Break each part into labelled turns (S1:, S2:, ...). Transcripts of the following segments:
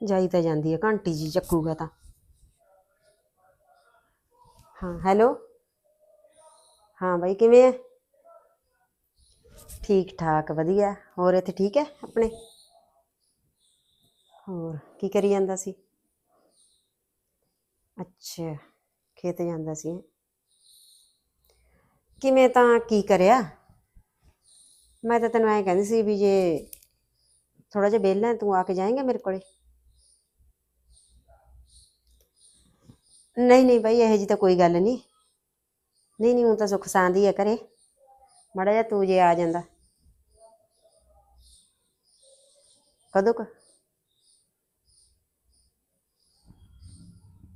S1: ਜਾਈ ਤਾਂ ਜਾਂਦੀ ਹੈ ਘੰਟੀ ਜੀ ਚੱਕੂਗਾ ਤਾਂ। ਹਾਂ, ਹੈਲੋ? ਹਾਂ ਬਾਈ, ਕਿਵੇਂ ਹੈ ਠੀਕ ਠਾਕ ਵਧੀਆ। ਹੋਰ ਇੱਥੇ ਠੀਕ ਹੈ ਆਪਣੇ? ਹੋਰ, ਕੀ ਕਰੀ ਜਾਂਦਾ ਸੀ? ਅੱਛਾ, ਖੇਤ ਜਾਂਦਾ ਸੀ ਕਿਵੇਂ ਤਾਂ, ਕੀ ਕਰਿਆ? ਮੈਂ ਤਾਂ ਤੈਨੂੰ ਐਂ ਕਹਿੰਦੀ ਸੀ ਵੀ ਜੇ ਥੋੜਾ ਜਿਹਾ ਵਿਹਲਾ ਤੂੰ ਆ ਕੇ ਜਾਏਂਗਾ ਮੇਰੇ ਕੋਲੇ? ਨਹੀਂ ਨਹੀਂ ਬਾਈ, ਇਹੋ ਜੀ ਤਾਂ ਕੋਈ ਗੱਲ ਨਹੀਂ। ਨਹੀਂ ਨਹੀਂ ਉਹ ਤਾਂ ਸੁੱਖ ਸਾਂਦੀ ਹੈ ਘਰੇ। ਮਾੜਾ ਜਿਹਾ ਤੂੰ ਜੇ ਆ ਜਾਂਦਾ। ਕਦੋਂ ਕ?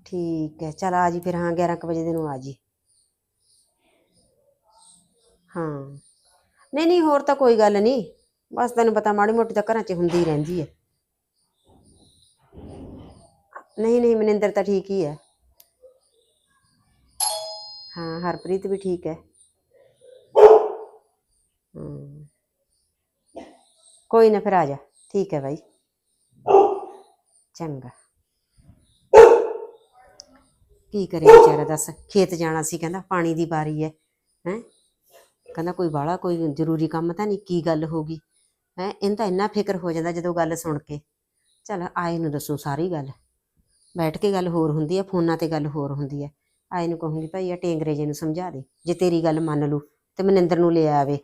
S1: ਠੀਕ ਹੈ, ਚਲ ਆ ਜੀ ਫਿਰ, ਹਾਂ 11 ਕੁ ਵਜੇ ਦੇ ਨੂੰ ਆ ਜੀ। ਹਾਂ। ਨਹੀਂ ਨਹੀਂ, ਹੋਰ ਤਾਂ ਕੋਈ ਗੱਲ ਨਹੀਂ। ਬਸ ਤੈਨੂੰ ਪਤਾ ਮਾੜੀ ਮੋਟੀ ਤਾਂ ਘਰਾਂ 'ਚ ਹੁੰਦੀ ਰਹਿੰਦੀ ਹੈ। ਨਹੀਂ ਨਹੀਂ, ਮਨਿੰਦਰ ਤਾਂ ਠੀਕ ਹੀ ਹੈ। ਹਾਂ, ਹਰਪ੍ਰੀਤ ਵੀ ਠੀਕ ਹੈ। ਹਮ। ਕੋਈ ਨਾ ਫਿਰ ਆ ਜਾ। ਠੀਕ ਹੈ ਬਾਈ। ਚੰਗਾ। ਕੀ ਕਰੇ ਵਿਚਾਰਾ ਦੱਸ? ਖੇਤ ਜਾਣਾ ਸੀ, ਕਹਿੰਦਾ ਪਾਣੀ ਦੀ ਵਾਰੀ ਹੈ। ਹੈ? ਕਹਿੰਦਾ ਕੋਈ ਬਾਲਾ ਕੋਈ ਜ਼ਰੂਰੀ ਕੰਮ ਤਾਂ ਨਹੀਂ, ਕੀ ਗੱਲ ਹੋ ਗਈ? ਹੈ? ਇਹਨੂੰ ਤਾਂ ਇੰਨਾ ਫਿਕਰ ਹੋ ਜਾਂਦਾ ਜਦੋਂ ਗੱਲ ਸੁਣ ਕੇ। ਚਲ ਆਏ ਨੂੰ ਦੱਸੋ ਸਾਰੀ ਗੱਲ। ਬੈਠ ਕੇ ਗੱਲ ਹੋਰ ਹੁੰਦੀ ਹੈ, ਫੋਨਾਂ ਤੇ ਗੱਲ ਹੋਰ ਹੁੰਦੀ ਹੈ। ਆਏ ਨੂੰ ਕਹੂੰਗੀ ਭਾਈ ਆ ਟੇਂਗਰੇ ਜੇ ਨੂੰ ਸਮਝਾ ਦੇ ਜੇ ਤੇਰੀ ਗੱਲ ਮੰਨ ਲੂ ਤੇ ਮਨਿੰਦਰ ਨੂੰ ਲੈ ਆਵੇ।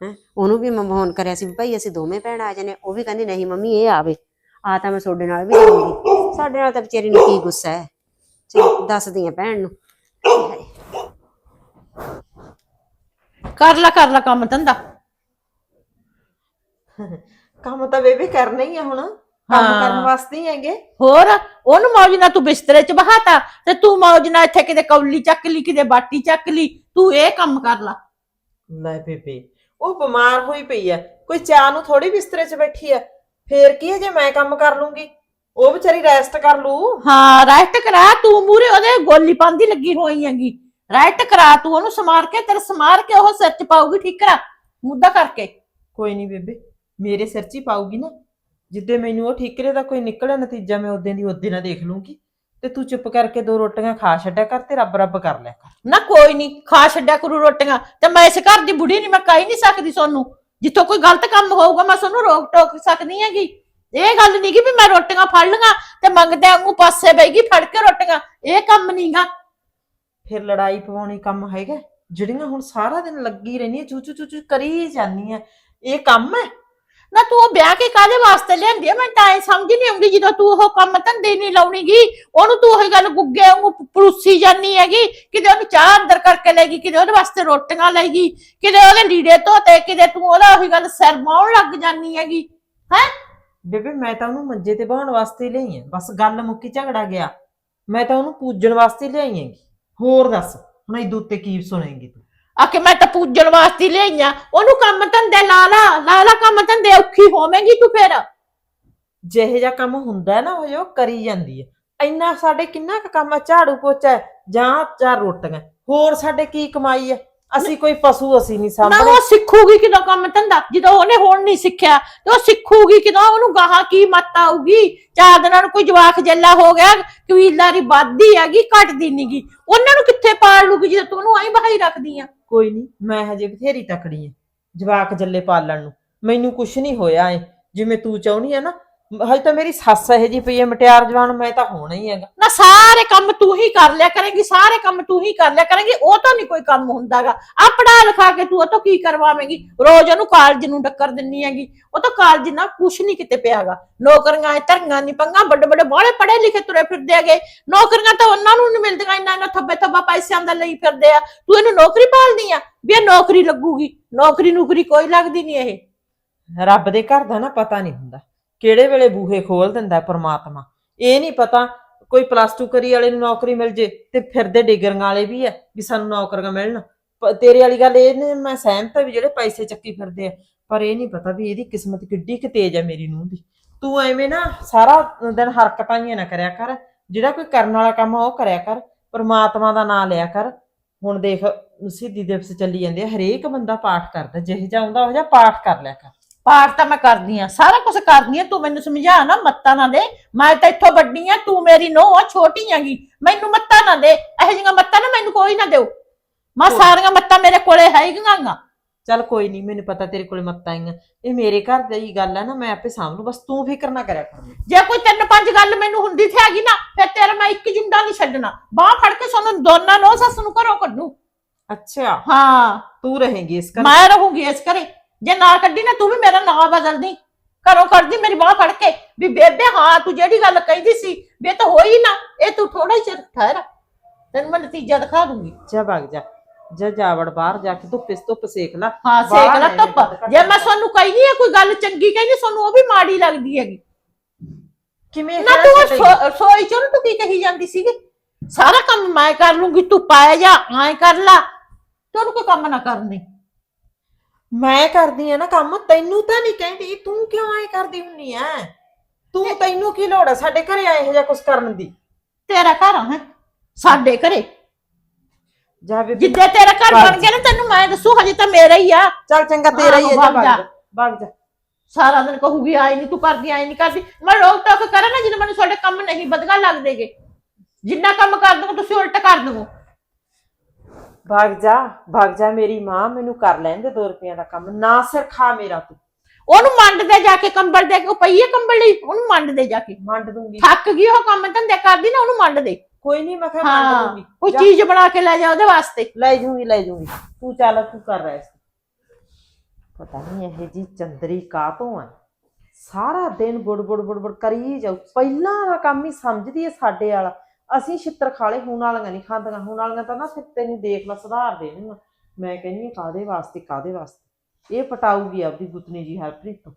S1: ਹੈ? ਉਹਨੂੰ ਵੀ ਮੈਂ ਫੋਨ ਕਰਿਆ ਸੀ ਵੀ ਭਾਈ ਅਸੀਂ ਦੋਵੇਂ ਭੈਣ ਆ ਜਾਨੇ ਉਹ ਵੀ ਕਹਿੰਦੀ ਨਹੀਂ ਮੰਮੀ ਇਹ ਆਵੇ। ਆ ਤਾਂ ਮੈਂ ਤੁਹਾਡੇ ਨਾਲ ਵੀ ਜਾਊਂਗੀ ਸਾਡੇ ਨਾਲ ਤਾਂ ਵਿਚਾਰੀ ਨੂੰ ਕੀ ਗੁੱਸਾ ਹੈ। ਚਲ ਦੱਸਦੀ ਆ ਭੈਣ ਨੂੰ।
S2: ਕਰ ਲੈ ਕਰ ਲੈ ਕੰਮ ਧੰਦਾ।
S3: ਕੰਮ ਤਾਂ ਬੇਬੀ ਕਰਨਾ ਹੀ ਆ ਹੁਣ। ਕੰਮ
S2: ਹਾਂ।
S3: ਕਰਨ ਵਾਸਤੇ ਹੀ ਹੈਗੇ।
S2: ਹੋਰ ਉਹਨੂੰ ਮੌਜ ਨਾਲ ਤੂੰ ਬਿਸਤਰੇ 'ਚ ਬਹਾਤਾ ਤੇ ਤੂੰ ਮੌਜ ਨਾਲ ਇੱਥੇ ਕਿਤੇ ਕੌਲੀ ਚੱਕ ਲਈ ਕਿਤੇ ਬਾਟੀ ਚੱਕ ਲਈ ਤੂੰ ਇਹ ਕੰਮ ਕਰ ਲੈ।
S3: ਲੈ ਬੇਬੇ ਉਹ ਬਿਮਾਰ ਹੋਈ ਪਈ ਆ ਕੋਈ ਚਾਹ ਨੂੰ ਥੋੜੀ ਬਿਸਤਰੇ 'ਚ ਬੈਠੀ ਆ ਫੇਰ ਕੀ ਜੇ ਮੈਂ ਕੰਮ ਕਰ ਲੂੰਗੀ? ਉਹ ਵਿਚਾਰੀ ਰੈਸਟ ਕਰ ਲੂ।
S2: ਹਾਂ ਰੈਸਟ ਕਰਾ ਤੂੰ ਮੂਰੇ ਉਹਦੇ ਗੋਲੀ ਪਾਉਂਦੀ ਲੱਗੀ ਹੋਈ ਹੈਗੀ। ਰੈਸਟ ਕਰਾ ਤੂੰ ਉਹਨੂੰ ਸਮਾਰ ਕੇ ਤੇਰੇ ਸਮਾਰ ਕੇ ਉਹ ਸਿਰ 'ਚ ਪਾਉਗੀ ਠੀਕ ਕਰਾ। ਮੁੱਦਾ ਕਰਕੇ।
S3: ਕੋਈ ਨਹੀਂ ਬੇਬੇ ਮੇਰੇ ਸਿਰ 'ਚ ਹੀ ਪਾਊਗੀ ਨਾ। ਜਿੱਦੇ ਮੈਨੂੰ ਉਹ ਠੀਕਰੇ ਦਾ ਕੋਈ ਨਿਕਲਿਆ ਨਤੀਜਾ ਮੈਂ ਉਦੋਂ ਦੀ ਉਦੋਂ ਨਾਲ ਦੇਖ ਲੂੰਗੀ ਤੇ ਤੂੰ ਚੁੱਪ ਕਰਕੇ ਦੋ ਰੋਟੀਆਂ ਖਾ ਛੱਡਿਆ ਕਰ ਤੇ ਰੱਬ ਰੱਬ ਕਰ ਲਿਆ ਕਰ।
S2: ਨਾ ਕੋਈ ਨਹੀਂ ਖਾ ਛੱਡਿਆ ਕਰੂ ਰੋਟੀਆਂ। ਤੇ ਮੈਂ ਇਸ ਘਰ ਦੀ ਬੁੜੀ ਨਹੀਂ ਮੈਂ ਕਹਿ ਨਹੀਂ ਸਕਦੀ ਸੋਨੂੰ। ਜਿੱਥੋਂ ਕੋਈ ਗਲਤ ਕੰਮ ਹੋਊਗਾ ਮੈਂ ਸੋਨੂੰ ਰੋਕ ਟੋਕ ਸਕਦੀ ਹੈਗੀ। ਇਹ ਗੱਲ ਨਹੀਂ ਕਿ ਵੀ ਮੈਂ ਰੋਟੀਆਂ ਫੜ ਲਵਾਂ ਤੇ ਮੰਗਦੇ ਵਾਂਗੂ ਪਾਸੇ ਬੈਗੀ ਫੜ ਕੇ ਰੋਟੀਆਂ। ਇਹ ਕੰਮ ਨਹੀਂਗਾ
S3: ਫਿਰ ਲੜਾਈ ਪਵਾਉਣੀ ਕੰਮ ਹੈਗਾ। ਜਿਹੜੀਆਂ ਹੁਣ ਸਾਰਾ ਦਿਨ ਲੱਗੀ ਰਹਿੰਦੀ ਚੂ ਚੂ ਚੂ ਚੂ ਕਰੀ ਜਾਂਦੀ ਆ। ਇਹ ਕੰਮ ਹੈ?
S2: ਨਾ ਤੂੰ ਉਹ ਵਿਆਹ ਕੇ ਕਾਦੇ ਵਾਸਤੇ ਲਿਆਂਦੀ ਆ? ਮੈਂ ਤਾਂ ਇਹ ਸਮਝ ਨਹੀਂ ਆਉਂਦੀ ਜਦੋਂ ਤੂੰ ਉਹ ਕੰਮ ਧੰਦੇ ਨਹੀਂ ਲਾਉਣੀਗੀ। ਉਹਨੂੰ ਤੂੰ ਉਹ ਗੱਲ ਗੁੱਗੇ ਵਾਂਗੂ ਪਰੂਸੀ ਜਾਨੀ ਹੈਗੀ। ਕਿਤੇ ਉਹਨੂੰ ਚਾਹ ਅੰਦਰ ਕਰਕੇ ਲੈਗੀ ਕਿਤੇ ਉਹਦੇ ਵਾਸਤੇ ਰੋਟੀਆਂ ਲੈਗੀ ਕਿਤੇ ਉਹਦੇ ਲੀੜੇ ਧੋਤੇ, ਕਿਤੇ ਤੂੰ ਉਹਦਾ ਉਹੀ ਗੱਲ ਸਿਰ ਮਾਉਣ ਲੱਗ ਜਾਨੀ ਹੈਗੀ।
S3: ਬੇਬੇ, ਮੈਂ ਤਾਂ ਉਹਨੂੰ ਮੰਜੇ ਤੇ ਬਹਾਉਣ ਵਾਸਤੇ ਲਈ ਆ। ਬਸ ਗੱਲ ਮੁੱਕੀ ਝਗੜਾ ਗਿਆ। ਮੈਂ ਤਾਂ ਉਹਨੂੰ ਪੂਜਣ ਵਾਸਤੇ ਲਿਆਈ ਹੈਗੀ। ਹੋਰ ਦੱਸ, ਹੁਣ ਇਹਦੇ ਉੱਤੇ ਕੀ ਸੁਣੇਂਗੀ ਤੂੰ?
S2: ਆਕੇ ਮੈਂ ਤਾਂ ਪੂਜਣ ਵਾਸਤੇ ਲਿਆਈਆਂ। ਉਹਨੂੰ ਕੰਮ ਧੰਦੇ ਲਾ ਲਾ ਲਾ ਲਾ ਕੰਮ ਧੰਦੇ ਔਖੀ ਹੋਵੇਂਗੀ ਤੂੰ ਫਿਰ।
S3: ਜਿਹੇ ਜਿਹਾ ਕੰਮ ਹੁੰਦਾ ਨਾ ਉਹ ਜੋ ਕਰੀ ਜਾਂਦੀ ਹੈ। ਇੰਨਾ ਸਾਡੇ ਕਿੰਨਾ ਕੁ ਕੰਮ ਹੈ ਝਾੜੂ ਪੋਚਾ ਹੈ, ਜਾਂ ਚਾਰ ਰੋਟੀਆਂ। ਹੋਰ ਸਾਡੇ ਕੀ ਕਮਾਈ ਹੈ? ਅਸੀਂ ਕੋਈ ਪਸ਼ੂ ਅਸੀਂ ਨਹੀਂ
S2: ਨਾ
S3: ਸਾਂਭਣੇ
S2: ਉਹ ਸਿੱਖੂਗੀ ਕਿਦੋਂ ਕੰਮ ਧੰਦਾ? ਜਦੋਂ ਉਹਨੇ ਹੁਣ ਨਹੀਂ ਸਿੱਖਿਆ ਤੇ ਉਹ ਸਿੱਖੂਗੀ ਕਿਦੋਂ? ਉਹਨੂੰ ਗਾਹਾਂ ਕੀ ਮੱਤ ਆਊਗੀ? ਚਾਰ ਦਿਨਾਂ ਨੂੰ ਕੋਈ ਜਵਾਕ ਜੱਲਾ ਹੋ ਗਿਆ ਕਬੀਲਦਾਰੀ ਵੱਧਦੀ ਹੈਗੀ ਘਟਦੀ ਨਹੀਂਗੀ ਉਹਨਾਂ ਨੂੰ ਕਿੱਥੇ ਪਾਲ ਲੂਗੀ ਜਦੋਂ ਤੂੰ ਉਹਨੂੰ ਆਈ ਬਹਾਈ ਰੱਖਦੀ ਆ?
S3: ਕੋਈ ਨਹੀਂ ਮੈਂ ਹਜੇ ਬਥੇਰੀ ਤਕੜੀ ਹਾਂ ਜਵਾਕ ਜੱਲੇ ਪਾਲਣ ਨੂੰ। ਮੈਨੂੰ ਕੁਛ ਨਹੀਂ ਹੋਇਆ ਏ ਜਿਵੇਂ ਤੂੰ ਚਾਹੁੰਦੀ ਹੈ ਨਾ ਹਜੇ ਤਾਂ ਮੇਰੀ ਸੱਸ ਇਹ ਜੀ ਪਈ ਹੈ ਮਟਿਆਰ ਜਵਾਨ ਮੈਂ ਤਾਂ ਹੋਣਾ ਹੀ ਹੈਗਾ।
S2: ਨਾ ਸਾਰੇ ਕੰਮ ਤੂੰ ਹੀ ਕਰ ਲਿਆ ਕਰੇਂਗੀ ਸਾਰੇ ਕੰਮ ਤੂੰ ਹੀ ਕਰ ਲਿਆ ਕਰੇਂਗੀ ਉਹ ਤਾਂ ਨਹੀਂ ਕੋਈ ਕੰਮ ਹੁੰਦਾਗਾ। ਆ ਪੜਾ ਲਿਖਾ ਕੇ ਤੂੰ ਉਹ ਤੋਂ ਕੀ ਕਰਵਾਵੇਂਗੀ? ਰੋਜ਼ ਉਹਨੂੰ ਕਾਲਜ ਨੂੰ ਟੱਕਰ ਦਿੰਨੀ ਹੈਗੀ। ਉਹ ਤਾਂ ਕਾਲਜ ਨਾਲ ਕੁਛ ਨਹੀਂ ਕਿਤੇ ਪਿਆਗਾ। ਨੌਕਰੀਆਂ ਐ ਧਰੀਆਂ ਨਹੀਂ ਪੰਗਾ ਵੱਡੇ ਵੱਡੇ ਬਾਹਲੇ ਪੜੇ ਲਿਖੇ ਤੁਰੇ ਫਿਰਦੇ ਹੈਗੇ। ਨੌਕਰੀਆਂ ਤਾਂ ਉਹਨਾਂ ਨੂੰ ਨਹੀਂ ਮਿਲਦੀਆਂ ਇੰਨਾ ਇੰਨਾ ਥੱਬੇ ਥੱਬਾ ਪੈਸਿਆਂ ਦਾ ਲਈ ਫਿਰਦੇ ਆ। ਤੂੰ ਇਹਨੂੰ ਨੌਕਰੀ ਭਾਲਦੀ ਆ ਵੀ ਇਹ ਨੌਕਰੀ ਲੱਗੂਗੀ। ਨੌਕਰੀ ਨੌਕਰੀ ਕੋਈ ਲੱਗਦੀ ਨਹੀਂ ਇਹ।
S3: ਰੱਬ ਦੇ ਘਰ ਦਾ ਨਾ ਪਤਾ ਨਹੀਂ ਹੁੰਦਾ। ਕਿਹੜੇ ਵੇਲੇ ਬੂਹੇ ਖੋਲ ਦਿੰਦਾ ਪ੍ਰਮਾਤਮਾ? ਇਹ ਨਹੀਂ ਪਤਾ ਕੋਈ ਪਲੱਸ 2 ਕਰੀ ਵਾਲੇ ਨੂੰ ਨੌਕਰੀ ਮਿਲ ਜੇ ਤੇ ਫਿਰਦੇ ਡਿਗਰੀਆਂ ਵਾਲੇ ਵੀ ਆ ਵੀ ਸਾਨੂੰ ਨੌਕਰੀਆਂ ਮਿਲਣ। ਤੇਰੇ ਵਾਲੀ ਗੱਲ ਇਹ ਨੇ ਮੈਂ ਸਹਿਮਤ ਆ ਵੀ ਜਿਹੜੇ ਪੈਸੇ ਚੱਕੀ ਫਿਰਦੇ ਆ, ਪਰ ਇਹ ਨਹੀਂ ਪਤਾ ਵੀ ਇਹਦੀ ਕਿਸਮਤ ਕਿੱਡੀ ਕਿ ਤੇਜ਼ ਆ ਮੇਰੀ ਨੂੰਹ ਦੀ। ਤੂੰ ਐਵੇਂ ਨਾ ਸਾਰਾ ਦਿਨ ਹਰਕਤਾਂ ਹੀ ਨਾ ਕਰਿਆ ਕਰ, ਜਿਹੜਾ ਕੋਈ ਕਰਨ ਵਾਲਾ ਕੰਮ ਉਹ ਕਰਿਆ ਕਰ, ਪਰਮਾਤਮਾ ਦਾ ਨਾਮ ਲਿਆ ਕਰ। ਹੁਣ ਦੇਖ, ਸਿੱਧੀ ਦਿਵਸ ਚੱਲੀ ਜਾਂਦੇ ਆ ਹਰੇਕ ਬੰਦਾ ਪਾਠ ਕਰਦਾ, ਜਿਹੇ ਜਿਹਾ ਆਉਂਦਾ, ਉਹ ਜਿਹਾ ਪਾਠ ਕਰ ਲਿਆ ਕਰ।
S2: ਪਾਠ ਤਾਂ ਮੈਂ ਕਰਦੀ ਆ ਸਾਰਾ ਕੁਝ ਕਰਦੀ ਆ ਤੂੰ ਮੈਨੂੰ ਸਮਝਾ ਨਾ ਮੱਤਾ ਨਾ ਦੇ। ਮੈਂ ਤਾਂ ਇੱਥੋਂ ਵੱਡੀ ਆ ਤੂੰ ਮੇਰੀ ਨੂੰਹ ਆ ਛੋਟੀ ਆਂਗੀ ਮੈਨੂੰ ਮੱਤਾ ਨਾ ਦੇ ਇਹੋ ਜਿਹੀਆਂ ਮੱਤਾਂ ਨਾ ਮੈਨੂੰ ਕੋਈ ਨਾ ਦਿਓ। ਮੈਂ ਸਾਰੀਆਂ ਮੱਤਾਂ ਮੇਰੇ ਕੋਲੇ ਹੈਗੀਆਂ ਗਾ
S3: ਚੱਲ ਕੋਈ ਨਹੀਂ ਮੈਨੂੰ ਪਤਾ ਤੇਰੇ ਕੋਲੇ ਮੱਤਾਂ ਆਈਆਂ। ਇਹ ਮੇਰੇ ਘਰ ਦੀ ਗੱਲ ਹੈ ਨਾ ਮੈਂ ਆਪੇ ਸਾਂਭ ਲੂ ਬਸ ਤੂੰ ਫਿਕਰ ਨਾ ਕਰਿਆ ਕਰ
S2: ਜੇ ਕੋਈ ਤਿੰਨ ਪੰਜ ਗੱਲ ਮੈਨੂੰ ਹੁੰਦੀ ਤੇ ਹੈਗੀ ਨਾ ਫਿਰ ਤੇਰਾ ਮੈਂ ਇੱਕ ਜੁੰਡਾ ਨਹੀਂ ਛੱਡਣਾ। ਬਾਹ ਫੜ ਕੇ ਸਾਨੂੰ ਦੋਨਾਂ ਨੂੰ ਸੱਸ ਨੂੰ ਘਰੋਂ ਕੱਢੂ।
S3: ਅੱਛਾ।
S2: ਹਾਂ।
S3: ਤੂੰ ਰਹੇਂਗੀ ਇਸ ਘਰ।
S2: ਮੈਂ ਰਹੂੰਗੀ ਇਸ ਘਰੇ। ਜੇ ਨਾ ਕੱਢੀ ਨਾ ਤੂੰ ਵੀ ਮੇਰਾ ਨਾਂ ਬਦਲਦੀ। ਘਰੋਂ ਕੱਢਦੀ ਮੇਰੀ ਬਾਹ ਫੜ ਕੇ। ਵੀ ਬੇਬੇ ਹਾਂ ਤੂੰ ਜਿਹੜੀ ਗੱਲ ਕਹਿੰਦੀ ਸੀ ਵੀ ਇਹ ਤਾਂ ਹੋਈ ਨਾ ਇਹ ਤੂੰ ਥੋੜਾ ਚਿਰ ਠਹਿਰ। ਤੈਨੂੰ ਮੈਂ ਨਤੀਜਾ ਦਿਖਾ ਦੂੰਗੀ।
S3: ਜਾ ਭਗ ਜਾ। ਜਾ ਜਾਵੜ ਬਾਹਰ ਜਾ ਕੇ ਧੁੱਪੇ ਧੁੱਪ ਸੇਕ ਲੈ।
S2: ਹਾਂ ਸੇਕ ਲੈ ਧੁੱਪ। ਜੇ ਮੈਂ ਤੁਹਾਨੂੰ ਕਹਿੰਦੀ ਆ ਕੋਈ ਗੱਲ ਚੰਗੀ ਕਹਿੰਦੀ ਤੁਹਾਨੂੰ ਉਹ ਵੀ ਮਾੜੀ ਲੱਗਦੀ ਹੈਗੀ।
S3: ਕਿਵੇਂ
S2: ਨਾ ਤੂੰ ਉਹ ਸੋ- ਰਸੋਈ ਚੋਂ ਤੂੰ ਕੀ ਕਹੀ ਜਾਂਦੀ ਸੀਗੀ? ਸਾਰਾ ਕੰਮ ਮੈਂ ਕਰ ਲੂੰਗੀ ਤੂੰ ਪਾਇਆ ਜਾ ਐ ਕਰ ਲਾ। ਤੈਨੂੰ ਕੋਈ ਕੰਮ ਨਾ ਕਰਨੀ।
S3: ਮੈਂ ਕਰਦੀ ਆ ਨਾ ਕੰਮ ਤੈਨੂੰ ਤਾਂ ਨਹੀਂ ਕਹਿੰਦੀ ਤੂੰ ਕਿਉਂ ਐ ਕਰਦੀ ਹੁੰਨੀ ਐ? ਤੂੰ ਤੈਨੂੰ ਕੀ ਲੋੜ ਐ ਸਾਡੇ ਘਰੇ ਆਏ ਇਹੋ ਜਿਹਾ ਕੁਝ ਕਰਨ ਦੀ?
S2: ਤੇਰਾ ਘਰ ਹੈ ਸਾਡੇ ਘਰੇ।
S3: ਜਾ ਬੇਬੇ
S2: ਜਿੱਦੇ ਤੇਰਾ ਘਰ। ਬਣ ਗਿਆ ਨਾ ਤੈਨੂੰ ਮੈਂ ਦੱਸੂ ਹਜੇ ਤਾਂ ਮੇਰਾ ਹੀ ਆ।
S3: ਚੱਲ ਚੰਗਾ ਤੇਰਾ ਹੀ ਐ ਜਾ ਜਾ। ਭਗ ਜਾ।
S2: ਸਾਰਾ ਦਿਨ ਕਹੂਗੀ ਆਈ ਨਹੀਂ ਤੂੰ ਕਰਦੀ ਆਈ ਨਹੀਂ ਕਰਦੀ। ਮੈਂ ਰੋਕ ਟੋਕ ਕਰਾਂ ਨਾ ਜਦੋਂ ਮੈਨੂੰ ਤੁਹਾਡੇ ਕੰਮ ਨਹੀਂ ਬਦਗਾ ਲੱਗਦੇਗੇ। ਜਿੰਨਾ ਕੰਮ ਕਰ ਦੂੰਗਾ ਤੁਸੀਂ ਉਲਟ ਕਰ ਦੂੰਗਾ
S3: ਭਗ ਜਾ ਭਗ ਜਾ ਮੇਰੀ ਮਾਂ ਮੈਨੂੰ ਕਰ ਲੈਣ ਦੇ 2 ਰੁਪਈਆਂ ਦਾ ਕੰਮ। ਨਾ ਸਿਰ ਖਾ ਮੇਰਾ ਤੂੰ।
S2: ਉਹਨੂੰ ਮੰਡ ਦੇ ਜਾ ਕੇ ਕੰਬਲ ਦੇ ਕੇ ਉਹ ਪਈ ਹੈ ਕੰਬਲ ਲਈ ਉਹਨੂੰ ਮੰਡ ਦੇ ਜਾ ਕੇ।
S3: ਮੰਡ ਦੂੰਗੀ।
S2: ਥੱਕ ਗਈ ਉਹ ਕੰਮ ਧੰਦੇ ਕਰਦੀ ਨਾ ਉਹਨੂੰ ਮੰਡ ਦੇ
S3: ਕੋਈ ਨਹੀਂ ਮੈਂ ਕਿਹਾ ਮੰਡ ਦੂੰਗੀ।
S2: ਕੋਈ ਚੀਜ਼ ਬਣਾ ਕੇ ਲੈ ਜਾ ਉਹਦੇ ਵਾਸਤੇ।
S3: ਲੈ ਜੂੰਗੀ ਲੈ ਜੂੰਗੀ। ਤੂੰ ਚੱਲ ਤੂੰ ਕਰ ਰਿਹਾ ਇਸ ਪਤਾ ਨਹੀਂ ਇਹ ਜੀ ਚੰਦਰੀ ਕਾਤੋਂ ਹੈ ਸਾਰਾ ਦਿਨ ਬੁੜ ਬੁੜ ਬੁੜ ਬੁੜ ਕਰੀ ਜਾਊ। ਪਹਿਲਾਂ ਦਾ ਕੰਮ ਹੀ ਸਮਝਦੀ ਹੈ ਸਾਡੇ ਵਾਲਾ। ਅਸੀਂ ਛਿੱਤਰ ਖਾਲੇ ਹੁਣ ਵਾਲੀਆਂ ਨਹੀਂ ਖਾਂਦੀਆਂ, ਹੁਣ ਵਾਲੀਆਂ ਤਾਂ ਨਾ ਫਿਰ ਤੈਨੂੰ ਦੇਖ ਲਾ ਸੁਧਾਰ ਦੇਣਗੀਆਂ ਮੈਂ ਕਹਿੰਦੀ ਕਾਦੇ ਵਾਸਤੇ ਕਾਦੇ ਵਾਸਤੇ? ਇਹ ਪਟਾਊਗੀ ਆਪਦੀ ਗੁੱਤਨੀ ਜੀ ਹਰਪ੍ਰੀਤ ਤੋਂ।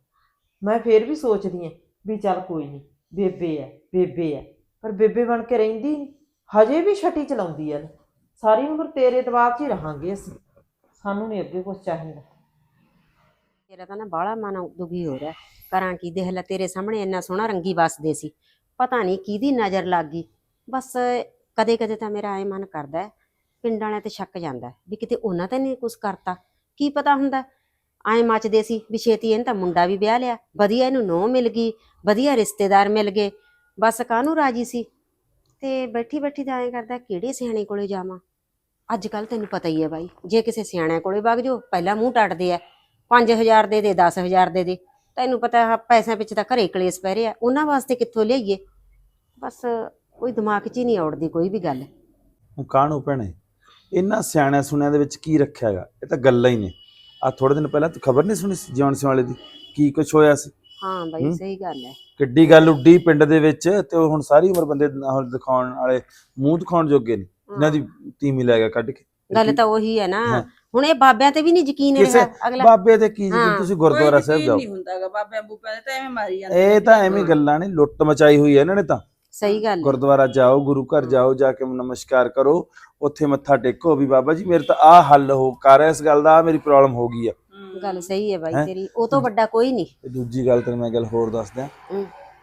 S3: ਮੈਂ ਫੇਰ ਵੀ ਸੋਚਦੀ ਹਾਂ ਵੀ ਚੱਲ ਕੋਈ ਨਹੀਂ, ਬੇਬੇ ਹੈ ਬੇਬੇ ਹੈ ਪਰ ਬੇਬੇ ਬਣ ਕੇ ਰਹਿੰਦੀ ਹਜੇ ਵੀ ਛਟੀ ਚਲਾਉਂਦੀ ਹੈ ਸਾਰੀ ਉਮਰ ਤੇਰੇ ਦਬਾਅ 'ਚ ਹੀ ਰਹਾਂਗੇ ਅਸੀਂ। ਸਾਨੂੰ ਨਹੀਂ ਅੱਗੇ ਕੁਝ ਚਾਹੀਦਾ।
S1: ਤੇਰਾ ਤਾਂ ਨਾ ਬਾਹਲਾ ਮਨ ਦੁਖੀ ਹੋ ਰਿਹਾ। ਕਰਾਂ ਕੀ ਦੇਖ ਲੈ, ਤੇਰੇ ਸਾਹਮਣੇ ਇੰਨਾ ਸੋਹਣਾ ਰੰਗੀ ਵਸਦੇ ਸੀ। ਪਤਾ ਨਹੀਂ ਕਿਹਦੀ ਨਜ਼ਰ ਲੱਗ ਗਈ। ਬਸ ਕਦੇ ਕਦੇ ਤਾਂ ਮੇਰਾ ਐ ਮਨ ਕਰਦਾ ਹੈ, ਪਿੰਡ ਵਾਲਿਆਂ ਤੇ ਸ਼ੱਕ ਜਾਂਦਾ ਹੈ ਵੀ ਕਿਤੇ ਉਹਨਾਂ ਤਾਂ ਨਹੀਂ ਕੁਝ ਕਰਤਾ। ਕੀ ਪਤਾ ਹੁੰਦਾ? ਐ ਮੱਚਦੇ ਸੀ ਵੀ ਛੇਤੀ ਇਹਨੇ ਤਾਂ ਮੁੰਡਾ ਵੀ ਵਿਆਹ ਲਿਆ ਵਧੀਆ ਇਹਨੂੰ ਨੋਹ ਮਿਲ ਗਈ ਵਧੀਆ ਰਿਸ਼ਤੇਦਾਰ ਮਿਲ ਗਏ ਬਸ ਕਾਹਨੂੰ ਰਾਜੀ ਸੀ? ਤੇ ਬੈਠੀ ਬੈਠੀ ਤਾਂ ਐਂ ਕਰਦਾ ਕਿਹੜੇ ਸਿਆਣੇ ਕੋਲੇ ਜਾਵਾਂ? ਅੱਜ ਕੱਲ ਤੈਨੂੰ ਪਤਾ ਹੀ ਹੈ ਬਾਈ ਜੇ ਕਿਸੇ ਸਿਆਣਿਆਂ ਕੋਲੇ ਵਗ ਜਾਓ ਪਹਿਲਾਂ ਮੂੰਹ ਟੱਟਦੇ ਆ 5000 ਦੇ ਦੇ 10000 ਦੇ ਦੇ ਤੈਨੂੰ ਪਤਾ ਹੈ ਪੈਸਿਆਂ ਪਿੱਛੇ ਤਾਂ ਘਰੇ ਕਲੇਸ਼ ਪੈ ਰਿਹਾ ਉਹਨਾਂ ਵਾਸਤੇ ਕਿੱਥੋਂ ਲਿਆਈਏ? ਬਸ ਕੋਈ ਦਿਮਾਗ 'ਚ ਹੀ ਨਹੀਂ ਆਉੜਦੀ ਕੋਈ ਵੀ ਗੱਲ।
S4: ਹੁਣ ਕਾਹਨੂੰ ਭੈਣੇ? ਇਹਨਾਂ ਸਿਆਣਿਆਂ ਸੁਣਿਆਂ ਦੇ ਵਿੱਚ ਕੀ ਰੱਖਿਆ ਹੈਗਾ? ਇਹ ਤਾਂ ਗੱਲਾਂ ਹੀ ਨੇ। ਆ ਥੋੜੇ ਦਿਨ ਪਹਿਲਾਂ ਤੂੰ ਖਬਰ ਨਹੀਂ ਸੁਣੀ ਸੀ ਸਿੰਘ ਵਾਲੇ ਦੀ? ਕੀ ਕੁਝ ਹੋਇਆ ਸੀ?
S1: ਹਾਂ ਬਾਈ
S4: ਹੂੰ।
S1: ਸਹੀ ਗੱਲ ਹੈ।
S4: ਕਿੱਡੀ ਗੱਲ ਉੱਡੀ ਪਿੰਡ ਦੇ ਵਿੱਚ ਤੇ ਉਹ ਹੁਣ ਸਾਰੀ ਉਮਰ ਬੰਦੇ ਦਿਖਾਉਣ ਵਾਲੇ ਮੂੰਹ ਦਿਖਾਉਣ ਜੋਗੇ ਨੇ। ਇਹਨਾਂ ਦੀ ਤੀਮੀ ਲੈ ਗਿਆ ਕੱਢ ਕੇ।
S1: ਗੱਲ ਤਾਂ ਉਹੀ ਹੈ ਨਾ।
S4: ਹਾਂ।
S1: ਹੁਣ ਇਹ ਬਾਬਿਆਂ ਤੇ ਵੀ ਨਹੀਂ ਯਕੀਨ
S4: ਕਿਸੇ
S1: ਰਿਹਾ ਅਗਲਾ
S4: ਬਾਬੇ ਤੇ ਕੀ
S1: ਹਾਂ।
S4: ਤੁਸੀਂ ਗੁਰਦੁਆਰਾ ਸਾਹਿਬ ਜਾਓ।
S5: ਨਹੀਂ ਹੁੰਦਾਗਾ ਬਾਬਿਆਂ ਬੂਬਿਆਂ ਦੇ ਤਾਂ ਐਵੇਂ ਮਾਰੀ ਜਾਂਦੇ
S4: ਇਹ। ਤਾਂ ਐਵੇਂ ਗੱਲਾਂ ਨੇ। ਲੁੱਟ ਮਚਾਈ ਹੋਈ ਹੈ ਇਹਨਾਂ ਨੇ ਤਾਂ।
S1: ਸਹੀ ਗੱਲ ਹੈ।
S4: ਗੁਰਦੁਆਰਾ ਜਾਓ ਗੁਰੂ ਘਰ ਜਾਓ ਜਾ ਕੇ ਨਮਸਕਾਰ ਕਰੋ ਉੱਥੇ ਮੱਥਾ ਟੇਕੋ ਵੀ ਬਾਬਾ ਜੀ ਮੇਰੇ ਤਾਂ ਆ ਹੱਲ ਹੋ ਕਰ ਇਸ ਗੱਲ ਦਾ ਆਹ ਮੇਰੀ ਪ੍ਰੋਬਲਮ ਹੋ ਗਈ ਆ।
S1: ਗੱਲ ਸਹੀ ਹੈ ਬਾਈ? ਤੇਰੀ ਉਹ ਤੋਂ ਵੱਡਾ ਕੋਈ ਨਹੀਂ
S4: ਤੇ ਦੂਜੀ ਗੱਲ ਤੈਨੂੰ ਮੈਂ ਗੱਲ ਹੋਰ ਦੱਸਦਾ।